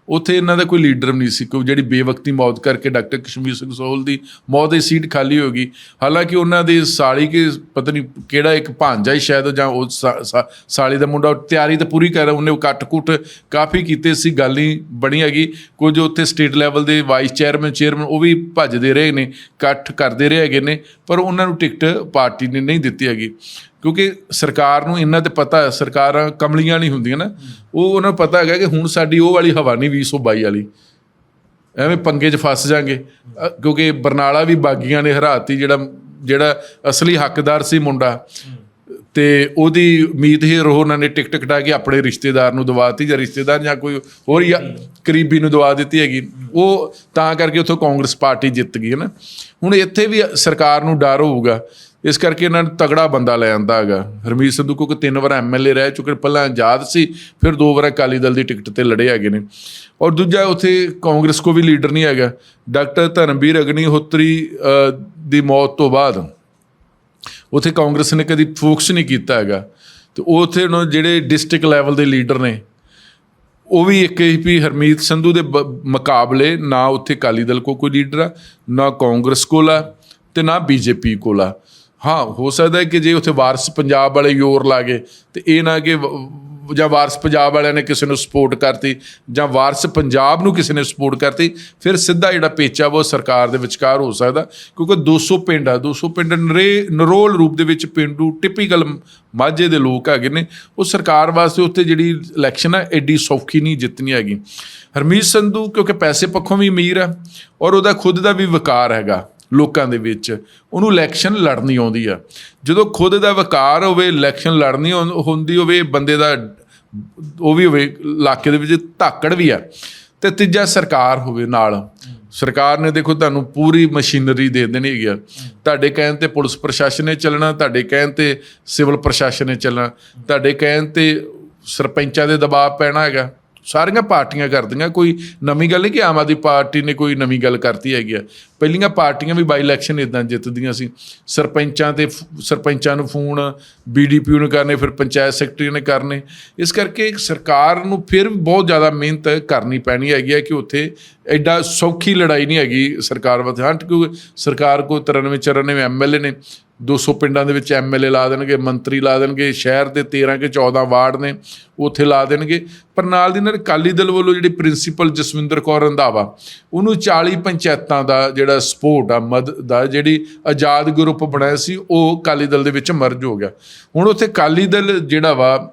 ਉੱਥੇ ਇਹਨਾਂ ਦਾ ਕੋਈ ਲੀਡਰ ਨਹੀਂ ਸੀ, ਕੋਈ ਜਿਹੜੀ ਬੇਵਕਤੀ ਮੌਤ ਕਰਕੇ ਡਾਕਟਰ ਕਸ਼ਮੀਰ ਸਿੰਘ ਸੋਹਲ ਦੀ ਮੌਤ ਦੀ ਸੀਟ ਖਾਲੀ ਹੋ ਗਈ। ਹਾਲਾਂਕਿ ਉਹਨਾਂ ਦੀ ਸਾਲੀ ਕੇ ਪਤਾ ਨਹੀਂ ਕਿਹੜਾ ਇੱਕ ਭਾਂਜਾ ਹੀ ਸ਼ਾਇਦ, ਜਾਂ ਉਹ ਸਾ- ਸਾਲੀ ਦਾ ਮੁੰਡਾ ਤਿਆਰੀ ਤਾਂ ਪੂਰੀ ਕਰ ਉਹਨੇ ਕੱਟ-ਕੁੱਟ ਕਾਫੀ ਕੀਤੇ ਸੀ, ਗੱਲ ਹੀ ਬਣੀ ਹੈਗੀ। ਕੁਝ ਉੱਥੇ ਸਟੇਟ ਲੈਵਲ ਦੇ ਵਾਈਸ ਚੇਅਰਮੈਨ ਚੇਅਰਮੈਨ ਉਹ ਵੀ ਭੱਜਦੇ ਰਹੇ ਨੇ, ਇਕੱਠ ਕਰਦੇ ਰਹੇ ਹੈਗੇ ਨੇ, ਪਰ ਉਹਨਾਂ ਨੂੰ ਟਿਕਟ ਪਾਰਟੀ ਨੇ ਨਹੀਂ ਦਿੱਤੀ ਹੈਗੀ। ਕਿਉਂਕਿ ਸਰਕਾਰ ਨੂੰ ਇਹਨਾਂ ਤੇ ਪਤਾ ਹੈ, ਸਰਕਾਰਾਂ ਕਮਲੀਆਂ ਨਹੀਂ ਹੁੰਦੀਆਂ ਨਾ। ਉਹ ਉਹਨਾਂ ਨੂੰ ਪਤਾ ਹੈਗਾ ਕਿ ਹੁਣ ਸਾਡੀ ਉਹ ਵਾਲੀ ਹਵਾ ਨਹੀਂ 2022 ਵਾਲੀ। ਐਵੇਂ ਪੰਗੇ 'ਚ ਫਸ ਜਾਾਂਗੇ। ਕਿਉਂਕਿ ਬਰਨਾਲਾ ਵੀ ਬਾਗੀਆਂ ਨੇ ਹਰਾਤੀ ਜਿਹੜਾ ਜਿਹੜਾ ਅਸਲੀ ਹੱਕਦਾਰ ਸੀ ਮੁੰਡਾ। ਤੇ ਉਹਦੀ ਉਮੀਦ ਹੀ ਰੋ ਉਹਨਾਂ ਨੇ ਟਿਕਟ ਕਟਾ ਕੇ ਆਪਣੇ ਰਿਸ਼ਤੇਦਾਰ ਨੂੰ ਦਵਾਤੀ ਜਾਂ ਰਿਸ਼ਤੇਦਾਰ ਜਾਂ ਕੋਈ ਹੋਰ ਕਰੀਬੀ ਨੂੰ ਦਵਾ ਦਿੱਤੀ ਹੈਗੀ। ਉਹ ਤਾਂ ਕਰਕੇ ਉੱਥੋਂ ਕਾਂਗਰਸ ਪਾਰਟੀ ਜਿੱਤ ਗਈ ਹੈ ਨਾ। ਹੁਣ ਇੱਥੇ ਵੀ ਸਰਕਾਰ ਨੂੰ ਡਰ ਹੋਊਗਾ। ਇਸ ਕਰਕੇ ਇਹਨਾਂ ਨੂੰ ਤਗੜਾ ਬੰਦਾ ਲੈ ਆਂਦਾ ਹੈਗਾ। ਹਰਮੀਤ ਸੰਧੂ ਕਿਉਂਕਿ ਤਿੰਨ ਵਾਰ ਐਮਐਲਏ ਰਹਿ ਚੁੱਕੇ ਪਹਿਲਾਂ ਆਜ਼ਾਦ ਸੀ, ਫਿਰ ਦੋ ਵਾਰ ਅਕਾਲੀ ਦਲ ਦੀ ਟਿਕਟ ਤੇ ਲੜੇ ਹੈਗੇ ਨੇ। ਔਰ ਦੂਜਾ ਉੱਥੇ ਕਾਂਗਰਸ ਕੋ ਵੀ ਲੀਡਰ ਨਹੀਂ ਹੈਗਾ। ਡਾਕਟਰ ਧਰਮਵੀਰ ਅਗਨੀਹੋਤਰੀ ਦੀ ਮੌਤ ਤੋਂ ਬਾਅਦ ਉੱਥੇ ਕਾਂਗਰਸ ਨੇ ਕਦੀ ਫੋਕਸ ਨਹੀਂ ਕੀਤਾ ਹੈਗਾ। ਤੇ ਉਹ ਉੱਥੇ ਜਿਹੜੇ ਡਿਸਟ੍ਰਿਕਟ ਲੈਵਲ ਦੇ ਲੀਡਰ ਨੇ, ਉਹ ਵੀ ਇੱਕ ਹੀ ਵੀ ਹਰਮੀਤ ਸੰਧੂ ਦੇ ਬ- ਮੁਕਾਬਲੇ ਨਾ ਉੱਥੇ ਅਕਾਲੀ ਦਲ ਕੋ ਕੋਈ ਲੀਡਰ ਆ, ਨਾ ਕਾਂਗਰਸ ਕੋਲ ਆ ਤੇ ਨਾ ਬੀਜੇਪੀ ਕੋਲ ਆ। ਹਾਂ, ਹੋ ਸਕਦਾ ਹੈ ਕਿ ਜੇ ਉੱਥੇ ਵਾਰਸ ਪੰਜਾਬ ਵਾਲੇ ਯੋਰ ਲਾ ਗਏ, ਤੇ ਇਹ ਨਾ ਕਿ ਵ- ਜਾਂ ਵਾਰਸ ਪੰਜਾਬ ਵਾਲਿਆਂ ਨੇ ਕਿਸੇ ਨੂੰ ਸਪੋਰਟ ਕਰਤੀ, ਜਾਂ ਵਾਰਸ ਪੰਜਾਬ ਨੂੰ ਕਿਸੇ ਨੇ ਸਪੋਰਟ ਕਰਤੀ, ਫਿਰ ਸਿੱਧਾ ਜਿਹੜਾ ਪੇਚਾ ਵਾ ਉਹ ਸਰਕਾਰ ਦੇ ਵਿਚਕਾਰ ਹੋ ਸਕਦਾ, ਕਿਉਂਕਿ 200 ਪਿੰਡ ਆ 200 ਪਿੰਡ ਨਰੇ, ਨਰੋਲ ਰੂਪ ਦੇ ਵਿੱਚ ਪਿੰਡੂ ਟਿਪੀਕਲ ਮਾਝੇ ਦੇ ਲੋਕ ਹੈਗੇ ਨੇ, ਉਹ ਸਰਕਾਰ ਵਾਸਤੇ ਉੱਥੇ ਜਿਹੜੀ ਇਲੈਕਸ਼ਨ ਆ, ਐਡੀ ਸੌਖੀ ਨਹੀਂ ਜਿੱਤਣੀ ਹੈਗੀ। ਹਰਮੀਤ ਸੰਧੂ, ਕਿਉਂਕਿ ਪੈਸੇ ਪੱਖੋਂ ਵੀ ਅਮੀਰ ਆ, ਔਰ ਉਹਦਾ ਖੁਦ ਦਾ ਵੀ ਵਕਾਰ ਹੈਗਾ। ਲੋਕਾਂ ਦੇ ਵਿੱਚ। ਉਹਨੂੰ ਇਲੈਕਸ਼ਨ ਲੜਨੀ ਆਉਂਦੀ ਆ। ਜਦੋਂ ਖੁਦ ਦਾ ਵਕਾਰ ਹੋਵੇ ਇਲੈਕਸ਼ਨ ਲੜਨੀ ਹੁੰਦ- ਹੁੰਦੀ ਹੋਵੇ, ਬੰਦੇ ਦਾ, ਉਹ ਵੀ ਹੋਵੇ, ਇਲਾਕੇ ਦੇ ਵਿੱਚ ਧਾਕੜ ਵੀ ਆ। ਤੇ ਤੀਜਾ ਸਰਕਾਰ ਹੋਵੇ ਨਾਲ। ਸਰਕਾਰ ਨੇ ਦੇਖੋ ਤੁਹਾਨੂੰ ਪੂਰੀ ਮਸ਼ੀਨਰੀ ਦੇ ਦੇਣੀ ਹੈਗੀ ਆ। ਤੁਹਾਡੇ ਕਹਿਣ ਤੇ ਪੁਲਿਸ ਪ੍ਰਸ਼ਾਸਨ ਨੇ ਚੱਲਣਾ, ਤੁਹਾਡੇ ਕਹਿਣ ਤੇ ਸਿਵਲ ਪ੍ਰਸ਼ਾਸਨ ਨੇ ਚੱਲਣਾ, ਤੁਹਾਡੇ ਕਹਿਣ ਤੇ ਸਰਪੰਚਾਂ ਦੇ ਦਬਾਅ ਪੈਣਾ ਹੈਗਾ। ਸਾਰੀਆਂ ਪਾਰਟੀਆਂ ਕਰਦੀਆਂ, ਕੋਈ ਨਵੀਂ ਗੱਲ ਨਹੀਂ ਕਿ ਆਮ ਆਦਮੀ ਪਾਰਟੀ ਨੇ ਕੋਈ ਨਵੀਂ ਗੱਲ ਕਰਤੀ ਹੈਗੀ ਆ। ਪਹਿਲੀਆਂ ਪਾਰਟੀਆਂ ਵੀ ਬਾਈ ਇਲੈਕਸ਼ਨ ਇਦਾਂ ਜਿੱਤਦੀਆਂ ਸੀ। ਸਰਪੰਚਾਂ ਤੇ ਫ- ਸਰਪੰਚਾਂ ਨੂੰ ਫੋਨ ਬੀਡੀਪੀਓ ਨੂੰ ਕਰਨੇ, ਫਿਰ ਪੰਚਾਇਤ ਸੈਕਟਰੀ ਨੇ ਕਰਨੇ। ਇਸ ਕਰਕੇ ਸਰਕਾਰ ਨੂੰ ਫਿਰ ਵੀ ਬਹੁਤ ਜ਼ਿਆਦਾ ਮਿਹਨਤ ਕਰਨੀ ਪੈਣੀ ਹੈਗੀ ਹੈ ਕਿ ਉੱਥੇ ਐਡਾ ਸੌਖੀ ਲੜਾਈ ਨਹੀਂ ਹੈਗੀ ਸਰਕਾਰ ਵਾਸਤੇ। ਹਾਂ ਕਿਉਂਕਿ ਸਰਕਾਰ ਕੋ 93 94 ਐਮਐਲਏ ਨੇ 200 ਪਿੰਡਾਂ ਦੇ ਵਿੱਚ ਐਮਐਲਏ ਲਾ ਦੇਣਗੇ, ਮੰਤਰੀ ਲਾ ਦੇਣਗੇ, ਸ਼ਹਿਰ ਦੇ 13 ਕੇ 14 ਵਾਰਡ ਨੇ, ਉੱਥੇ ਲਾ ਦੇਣਗੇ। ਪਰ ਨਾਲ ਦੀ ਨਾਲ ਅਕਾਲੀ ਦਲ ਵੱਲੋਂ ਜਿਹੜੀ ਪ੍ਰਿੰਸੀਪਲ ਜਸਵਿੰਦਰ ਕੌਰ ਰੰਧਾਵਾ, ਉਹਨੂੰ 40 ਪੰਚਾਇਤਾਂ ਦਾ ਜਿਹੜਾ ਸਪੋਰਟ ਆ ਮਦ ਦਾ ਜਿਹੜੀ ਆਜ਼ਾਦ ਗਰੁੱਪ ਬਣਾਇਆ ਸੀ ਉਹ ਅਕਾਲੀ ਦਲ ਦੇ ਵਿੱਚ ਮਰਜ ਹੋ ਗਿਆ। ਹੁਣ ਉੱਥੇ ਅਕਾਲੀ ਦਲ ਜਿਹੜਾ ਵਾ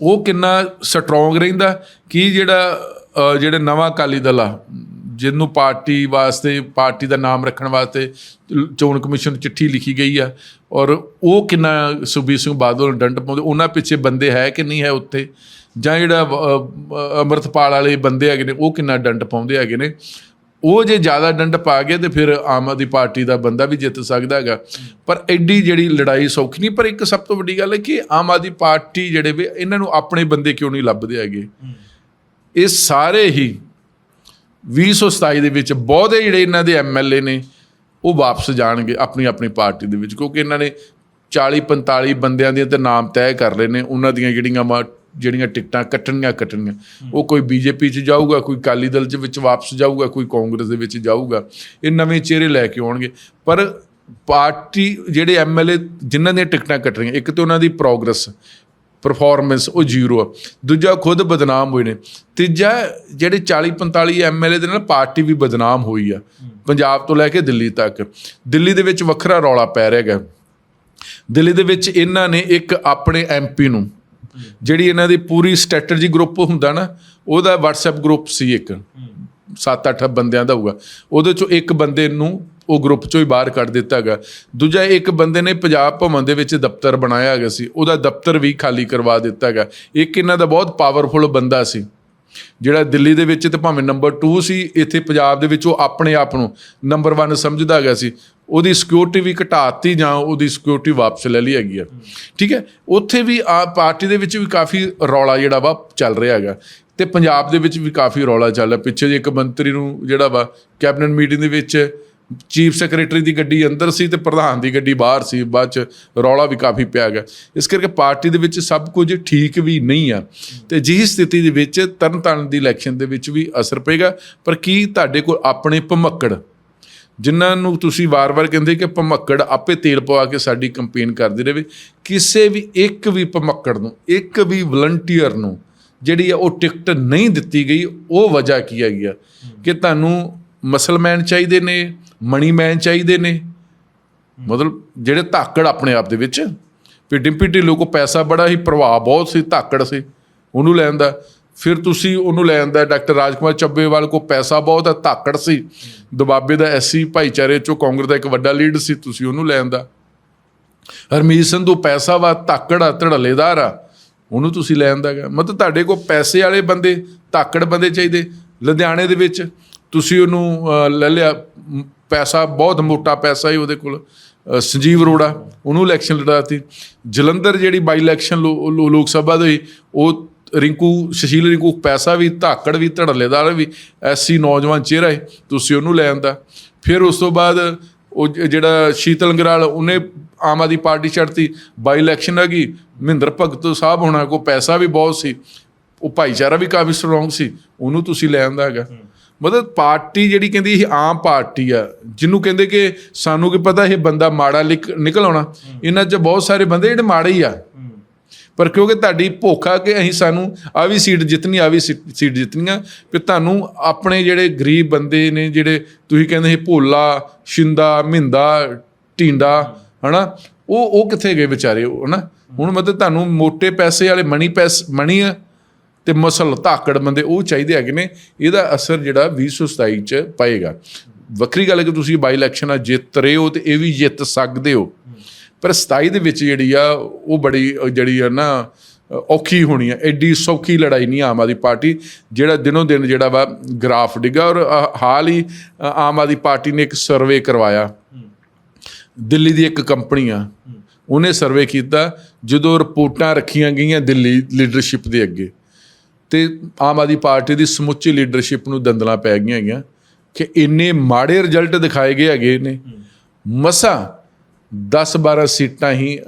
ਉਹ ਕਿੰਨਾ ਸਟਰੋਂਗ ਰਹਿੰਦਾ ਕੀ ਜਿਹੜਾ ਜਿਹੜੇ ਨਵਾਂ ਅਕਾਲੀ ਦਲ ਆ ਜਿਹਨੂੰ ਪਾਰਟੀ ਵਾਸਤੇ ਪਾਰਟੀ ਦਾ ਨਾਮ ਰੱਖਣ ਵਾਸਤੇ ਚੋਣ ਕਮਿਸ਼ਨ ਨੂੰ ਚਿੱਠੀ ਲਿਖੀ ਗਈ ਆ ਔਰ ਉਹ ਕਿੰਨਾ ਸੁਖਬੀਰ ਸਿੰਘ ਬਾਦਲ ਨੂੰ ਡੰਡ ਪਾਉਂਦੇ ਉਹਨਾਂ ਪਿੱਛੇ ਬੰਦੇ ਹੈ ਕਿ ਨਹੀਂ ਹੈ ਉੱਥੇ? ਜਾਂ ਜਿਹੜਾ ਅ, ਅੰਮ੍ਰਿਤਪਾਲ ਵਾਲੇ ਬੰਦੇ ਹੈਗੇ ਨੇ ਉਹ ਕਿੰਨਾ ਡੰਡ ਪਾਉਂਦੇ ਹੈਗੇ ਨੇ? ਉਹ ਜੇ ਜ਼ਿਆਦਾ ਡੰਡ ਪਾ ਗਏ ਤੇ ਫਿਰ ਆਮ ਆਦਮੀ ਪਾਰਟੀ ਦਾ ਬੰਦਾ ਵੀ ਜਿੱਤ ਸਕਦਾ ਹੈਗਾ। ਪਰ ਐਡੀ ਜਿਹੜੀ ਲੜਾਈ ਸੌਖੀ ਨਹੀਂ ਪਰ ਇੱਕ ਸਭ ਤੋਂ ਵੱਡੀ ਗੱਲ ਹੈ ਕਿ ਆਮ ਆਦਮੀ ਪਾਰਟੀ ਜਿਹੜੇ ਵੀ ਇਹਨਾਂ ਨੂੰ ਆਪਣੇ ਬੰਦੇ ਕਿਉਂ ਨਹੀਂ ਲੱਭਦੇ ਹੈਗੇ? ਇਹ ਸਾਰੇ ਹੀ 2027 ਦੇ ਵਿੱਚ ਬਹੁਤੇ ਜਿਹੜੇ ਇਹਨਾਂ ਦੇ ਐਮਐਲਏ ਨੇ ਉਹ ਵਾਪਸ ਜਾਣਗੇ ਆਪਣੀ ਆਪਣੀ ਪਾਰਟੀ ਦੇ ਵਿੱਚ ਕਿਉਂਕਿ ਇਹਨਾਂ ਨੇ 40 45 ਬੰਦਿਆਂ ਦੇ ਤੇ ਨਾਮ ਤੈਅ ਕਰ ਲਏ ਨੇ ਉਹਨਾਂ ਦੀਆਂ ਜਿਹੜੀਆਂ ਜਿਹੜੀਆਂ ਟਿਕਟਾਂ ਕੱਟਣੀਆਂ ਕੱਟਣੀਆਂ। ਉਹ ਕੋਈ ਬੀਜੇਪੀ 'ਚ ਜਾਊਗਾ, ਕੋਈ ਅਕਾਲੀ ਦਲ 'ਚ ਵਿੱਚ ਵਾਪਸ ਜਾਊਗਾ, ਕੋਈ ਕਾਂਗਰਸ ਦੇ ਵਿੱਚ ਜਾਊਗਾ। ਇਹ ਨਵੇਂ ਚਿਹਰੇ ਲੈ ਕੇ ਆਉਣਗੇ। ਪਰ ਪਾਰਟੀ ਜਿਹੜੇ ਐਮਐਲਏ ਜਿਨ੍ਹਾਂ ਦੀਆਂ ਟਿਕਟਾਂ ਕੱਟਣੀਆਂ, ਇੱਕ ਤੇ ਉਹਨਾਂ ਦੀ ਪ੍ਰੋਗਰੈਸ ਪਰਫਾਰਮੈਂਸ ਉਹ ਜ਼ੀਰੋ ਆ। ਦੂਜਾ ਖੁਦ ਬਦਨਾਮ ਹੋਏ ਨੇ। ਤੀਜਾ, ਜਿਹੜੇ 40 45 ਐਮਐਲਏ ਦੇ ਨਾਲ ਪਾਰਟੀ ਵੀ ਬਦਨਾਮ ਹੋਈ ਆ, ਪੰਜਾਬ ਤੋਂ ਲੈ ਕੇ ਦਿੱਲੀ ਤੱਕ। ਦਿੱਲੀ ਦੇ ਵਿੱਚ ਵੱਖਰਾ ਰੌਲਾ ਪੈ ਰਿਹਾ ਹੈਗਾ ਦਿੱਲੀ ਦੇ ਵਿੱਚ ਇਹਨਾਂ ਨੇ ਇੱਕ ਆਪਣੇ ਐਮਪੀ ਨੂੰ ਜਿਹੜੀ ਇਹਨਾਂ ਦੀ ਪੂਰੀ ਸਟ੍ਰੈਟਜੀ ਗਰੁੱਪ ਹੁੰਦਾ ਨਾ, ਉਹਦਾ WhatsApp ਗਰੁੱਪ ਸੀ ਇੱਕ। 7-8 ਬੰਦਿਆਂ ਦਾ ਹੋਊਗਾ। ਉਹਦੇ ਚੋਂ ਇੱਕ ਬੰਦੇ ਨੂੰ ਉਹ ਗਰੁੱਪ ਚੋਂ ਹੀ ਬਾਹਰ ਕੱਢ ਦਿੱਤਾ ਹੈਗਾ। ਦੂਜਾ ਇੱਕ ਬੰਦੇ ਨੇ ਪੰਜਾਬ ਭਵਨ ਦੇ ਵਿੱਚ ਦਫ਼ਤਰ ਬਣਾਇਆ ਹੈਗਾ ਸੀ। ਉਹਦਾ ਦਫ਼ਤਰ ਵੀ ਖਾਲੀ ਕਰਵਾ ਦਿੱਤਾ ਹੈਗਾ। ਇੱਕ ਇਹਨਾਂ ਦਾ ਬਹੁਤ ਪਾਵਰਫੁਲ ਬੰਦਾ ਸੀ। ਜਿਹੜਾ ਦਿੱਲੀ ਦੇ ਵਿੱਚ ਤੇ ਭਾਵੇਂ ਨੰਬਰ 2 ਸੀ, ਇੱਥੇ ਪੰਜਾਬ ਦੇ ਵਿੱਚ ਉਹ ਆਪਣੇ ਆਪ ਨੂੰ ਨੰਬਰ 1 ਸਮਝਦਾ ਹੈਗਾ ਸੀ। ਉਹਦੀ ਸਿਕਿਉਰਿਟੀ ਵੀ ਘਟਾਤੀ ਜਾਂ ਉਹਦੀ ਸਿਕਿਉਰਿਟੀ ਵਾਪਸ ਲੈ ਲਈ ਹੈਗੀ ਆ। ਠੀਕ ਹੈ? ਉੱਥੇ ਵੀ ਆ ਪਾਰਟੀ ਦੇ ਵਿੱਚ ਵੀ ਕਾਫੀ ਰੌਲਾ ਜਿਹੜਾ ਵਾ ਚੱਲ ਰਿਹਾ ਹੈਗਾ। ਤੇ ਪੰਜਾਬ ਦੇ ਵਿੱਚ ਵੀ ਕਾਫੀ ਰੌਲਾ ਚੱਲ ਰਿਹਾ। ਪਿੱਛੇ ਜੇ ਇੱਕ ਮੰਤਰੀ ਨੂੰ ਜਿਹੜਾ ਵਾ, ਕੈਬਨਿਟ ਮੀਟਿੰਗ ਦੇ ਵਿੱਚ ਚੀਫ ਸੈਕਟਰੀ ਦੀ ਗੱਡੀ ਅੰਦਰ ਸੀ ਤੇ ਪ੍ਰਧਾਨ ਦੀ ਗੱਡੀ ਬਾਹਰ ਸੀ, ਬਾਅਦ ਚ ਰੌਲਾ ਵੀ ਕਾਫੀ ਪਿਆ ਗਿਆ। ਇਸ ਕਰਕੇ ਪਾਰਟੀ ਦੇ ਵਿੱਚ ਸਭ ਕੁਝ ਠੀਕ ਵੀ ਨਹੀਂ ਆ। ਤੇ ਜਿਹੀ ਸਥਿਤੀ ਦੇ ਵਿੱਚ ਤਰਨਤਾਰਨ ਦੀ ਇਲੈਕਸ਼ਨ ਦੇ ਵਿੱਚ ਵੀ ਅਸਰ ਪਏਗਾ। ਪਰ ਕੀ ਤੁਹਾਡੇ ਕੋਲ ਆਪਣੇ ਭਮੱਕੜ? ਜਿਨ੍ਹਾਂ ਨੂੰ ਤੁਸੀਂ ਵਾਰ-ਵਾਰ ਕਹਿੰਦੇ ਕਿ ਭਮੱਕੜ ਆਪੇ ਤੇਲ ਪਵਾ ਕੇ ਸਾਡੀ ਕੰਪੇਨ ਕਰਦੀ ਰਹੇ। ਕਿਸੇ ਵੀ ਇੱਕ ਵੀ ਭਮੱਕੜ ਨੂੰ, ਇੱਕ ਵੀ ਵਲੰਟੀਅਰ ਨੂੰ ਜਿਹੜੀ ਆ ਉਹ ਟਿਕਟ ਨਹੀਂ ਦਿੱਤੀ ਗਈ, ਉਹ ਵਜ੍ਹਾ ਕੀ ਹੈਗੀ ਆ? ਕਿ ਤੁਹਾਨੂੰ ਮਸਲਮੈਨ ਚਾਹੀਦੇ ਨੇ ਮਣੀਮੈਨ ਚਾਹੀਦੇ ਨੇ। ਮਤਲਬ ਜਿਹੜੇ ਧਾਕੜ ਆਪਣੇ ਆਪ ਦੇ ਵਿੱਚ, ਵੀ ਡਿੰਪੀ ਢਿੱਲੋਂ ਕੋ ਪੈਸਾ ਬੜਾ ਹੀ ਪ੍ਰਭਾਵ, ਬਹੁਤ ਸੀ ਧਾਕੜ ਸੀ, ਉਹਨੂੰ ਲੈਣ ਦਾ। ਫਿਰ ਤੁਸੀਂ ਉਹਨੂੰ ਲੈਣ ਦਾ, ਡਾਕਟਰ ਰਾਜਕੁਮਾਰ ਚੱਬੇਵਾਲ ਕੋ ਪੈਸਾ ਬਹੁਤ ਹੈ, ਧਾਕੜ ਸੀ। ਦੁਬਾਬੇ ਦਾ ਐਸਸੀ ਭਾਈਚਾਰੇ ਚੋਂ ਕਾਂਗਰਸ ਦਾ ਇੱਕ ਵੱਡਾ ਲੀਡ ਸੀ, ਤੁਸੀਂ ਉਹਨੂੰ ਲੈਣ ਦਾ। ਹਰਮੀਤ ਸੰਧੂ ਪੈਸਾ ਵਾ, ਧਾਕੜ ਆ, ਧੜਲੇਦਾਰ ਆ, ਉਹਨੂੰ ਤੁਸੀਂ ਲੈਣ ਦਾ ਗਾ। ਮਤਲਬ ਤੁਹਾਡੇ ਕੋਲ ਪੈਸੇ ਵਾਲੇ ਬੰਦੇ, ਧਾਕੜ ਬੰਦੇ ਚਾਹੀਦੇ। ਲੁਧਿਆਣੇ ਦੇ ਵਿੱਚ ਤੁਸੀਂ ਉਹਨੂੰ ਲੈ ਲਿਆ ਪੈਸਾ, ਬਹੁਤ ਮੋਟਾ ਪੈਸਾ ਹੀ ਉਹਦੇ ਕੋਲ। ਸੰਜੀਵ ਅਰੋੜਾ, ਉਹਨੂੰ ਇਲੈਕਸ਼ਨ ਲੜਾਤੀ ਜਲੰਧਰ ਜਿਹੜੀ ਬਾਈ ਇਲੈਕਸ਼ਨ ਲੋ- ਲੋ- ਲੋਕ ਸਭਾ ਦੀ ਉਹ ਰਿੰਕੂ, ਸੁਸ਼ੀਲ ਰਿੰਕੂ, ਪੈਸਾ ਵੀ, ਧਾਕੜ ਵੀ, ਧੜਲੇਦਾਰ ਵੀ ਐਸੀ ਨੌਜਵਾਨ ਚਿਹਰਾ ਹੈ ਤੁਸੀਂ ਉਹਨੂੰ ਲੈ ਆਂਦਾ। ਫਿਰ ਉਸ ਤੋਂ ਬਾਅਦ ਉਹ ਜਿਹੜਾ ਸ਼ੀਤਲ ਗਰਾਲ ਉਹਨੇ ਆਮ ਆਦਮੀ ਪਾਰਟੀ ਛੱਡਤੀ ਬਾਈ ਇਲੈਕਸ਼ਨ ਹੈਗੀ ਮਹਿੰਦਰ ਭਗਤ ਸਾਹਿਬ ਹੋਣਾ ਕੋ ਪੈਸਾ ਵੀ ਬਹੁਤ ਸੀ, ਉਹ ਭਾਈਚਾਰਾ ਵੀ ਕਾਫੀ ਸਟਰੋਂਗ ਸੀ, ਉਹਨੂੰ ਤੁਸੀਂ ਲੈ ਆਂਦਾ ਹੈਗਾ। ਮਤਲਬ ਪਾਰਟੀ ਜਿਹੜੀ ਕਹਿੰਦੀ ਇਹ ਆਮ ਪਾਰਟੀ ਆ, ਜਿਹਨੂੰ ਕਹਿੰਦੇ ਕਿ ਸਾਨੂੰ ਕੀ ਪਤਾ ਇਹ ਬੰਦਾ ਮਾੜਾ ਲਿਕ- ਨਿਕਲ ਆਉਣਾ। ਇਹਨਾਂ 'ਚ ਬਹੁਤ ਸਾਰੇ ਬੰਦੇ ਜਿਹੜੇ ਮਾੜੇ ਹੀ ਆ। ਪਰ ਕਿਉਂਕਿ ਤੁਹਾਡੀ ਭੁੱਖ ਆ ਕਿ ਅਸੀਂ ਸਾਨੂੰ ਆ ਵੀ ਸੀਟ ਜਿੱਤਣੀ, ਆ ਵੀ ਸੀ- ਸੀਟ ਜਿੱਤਣੀਆਂ, ਫਿਰ ਤੁਹਾਨੂੰ ਆਪਣੇ ਜਿਹੜੇ ਗਰੀਬ ਬੰਦੇ ਨੇ, ਜਿਹੜੇ ਤੁਸੀਂ ਕਹਿੰਦੇ ਸੀ ਭੋਲਾ, ਸ਼ਿੰਦਾ ਮਿੰਦਾ ਢੀਂਡਾ, ਹਨਾ, ਉਹ ਉਹ ਕਿੱਥੇ ਗਏ ਵਿਚਾਰੇ ਉਹ, ਹਨਾ? ਹੁਣ ਮਤਲਬ ਤੁਹਾਨੂੰ ਮੋٹے ਪੈਸੇ ਵਾਲੇ ਮਣੀ ਪੈਸ, ਮਣੀ ਆ ਤੇ ਮਸਲ ਧਾਕੜ ਬੰਦੇ ਉਹ ਚਾਹੀਦੇ ਹੈਗੇ ਨੇ, ਇਹਦਾ ਅਸਰ ਜਿਹੜਾ 2027 ਚ ਪਏਗਾ। ਵੱਖਰੀ ਗੱਲ ਹੈ ਕਿ ਤੁਸੀਂ ਬਾਈ ਇਲੈਕਸ਼ਨ ਆ ਜਿੱਤ ਰਹੇ ਹੋ ਤੇ ਇਹ ਵੀ ਜਿੱਤ ਸਕਦੇ ਹੋ। ਪਰ 27 ਦੇ ਵਿੱਚ ਜਿਹੜੀ ਆ, ਉਹ ਬੜੀ ਜਿਹੜੀ ਆ ਨਾ ਔਖੀ ਹੋਣੀ ਆ। ਐਡੀ ਸੌਖੀ ਲੜਾਈ ਨਹੀਂ ਆਮ ਆਦਮੀ ਪਾਰਟੀ, ਜਿਹੜਾ ਦਿਨੋਂ ਦਿਨ ਜਿਹੜਾ ਵਾ ਗ੍ਰਾਫ ਡਿੱਗਾ ਔਰ ਹਾਲ ਹੀ ਆਮ ਆਦਮੀ ਪਾਰਟੀ ਨੇ ਇੱਕ ਸਰਵੇ ਕਰਵਾਇਆ। ਦਿੱਲੀ ਦੀ ਇੱਕ ਕੰਪਨੀ ਆ, ਉਹਨੇ ਸਰਵੇ ਕੀਤਾ, ਜਦੋਂ ਰਿਪੋਰਟਾਂ ਰੱਖੀਆਂ ਗਈਆਂ ਦਿੱਲੀ ਲੀਡਰਸ਼ਿਪ ਦੇ ਅੱਗੇ। ਤੇ ਆਮ ਆਦਮੀ ਪਾਰਟੀ ਦੀ ਸਮੁੱਚੀ ਲੀਡਰਸ਼ਿਪ ਨੂੰ ਦੰਦਲਾਂ ਪੈ ਗਈਆਂ ਹੈਗੀਆਂ ਕਿ ਇੰਨੇ ਮਾੜੇ ਰਿਜ਼ਲਟ ਦਿਖਾਏ ਗਏ ਹੈਗੇ ਨੇ। ਮਸਾ 10-12 ਸੀਟਾਂ ਹੀ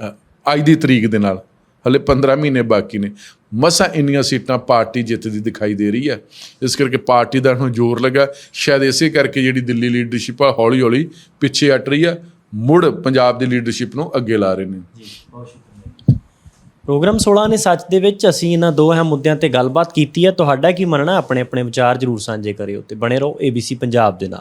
ਅੱਜ ਦੀ ਤਰੀਕ ਦੇ ਨਾਲ, ਹਲੇ 15 ਮਹੀਨੇ ਬਾਕੀ ਨੇ। ਮਸਾ ਇੰਨੀਆਂ ਸੀਟਾਂ ਪਾਰਟੀ ਜਿੱਤਦੀ ਦਿਖਾਈ ਦੇ ਰਹੀ ਹੈ। ਇਸ ਕਰਕੇ ਪਾਰਟੀ ਦਾ ਹੁਣ ਜ਼ੋਰ ਲੱਗਾ। ਸ਼ਾਇਦ ਇਸੇ ਕਰਕੇ ਜਿਹੜੀ ਦਿੱਲੀ ਲੀਡਰਸ਼ਿਪ ਆ ਹੌਲੀ ਹੌਲੀ ਪਿੱਛੇ ਹਟ ਰਹੀ ਆ। ਮੁੜ ਪੰਜਾਬ ਦੀ ਲੀਡਰਸ਼ਿਪ ਨੂੰ ਅੱਗੇ ਲਾ ਰਹੇ ਨੇ। ਪ੍ਰੋਗਰਾਮ 16 ਨੇ ਸੱਚ ਦੇ ਵਿੱਚ ਅਸੀਂ ਇਹਨਾਂ ਦੋ ਅਹਿਮ ਮੁੱਦਿਆਂ ਤੇ ਗੱਲਬਾਤ ਕੀਤੀ ਹੈ। ਤੁਹਾਡਾ ਕੀ ਮੰਨਣਾ? ਆਪਣੇ ਆਪਣੇ ਵਿਚਾਰ ਜਰੂਰ ਸਾਂਝੇ ਕਰਿਓ ਤੇ ਬਣੇ ਰਹੋ ABC ਪੰਜਾਬ ਦੇ ਨਾਲ।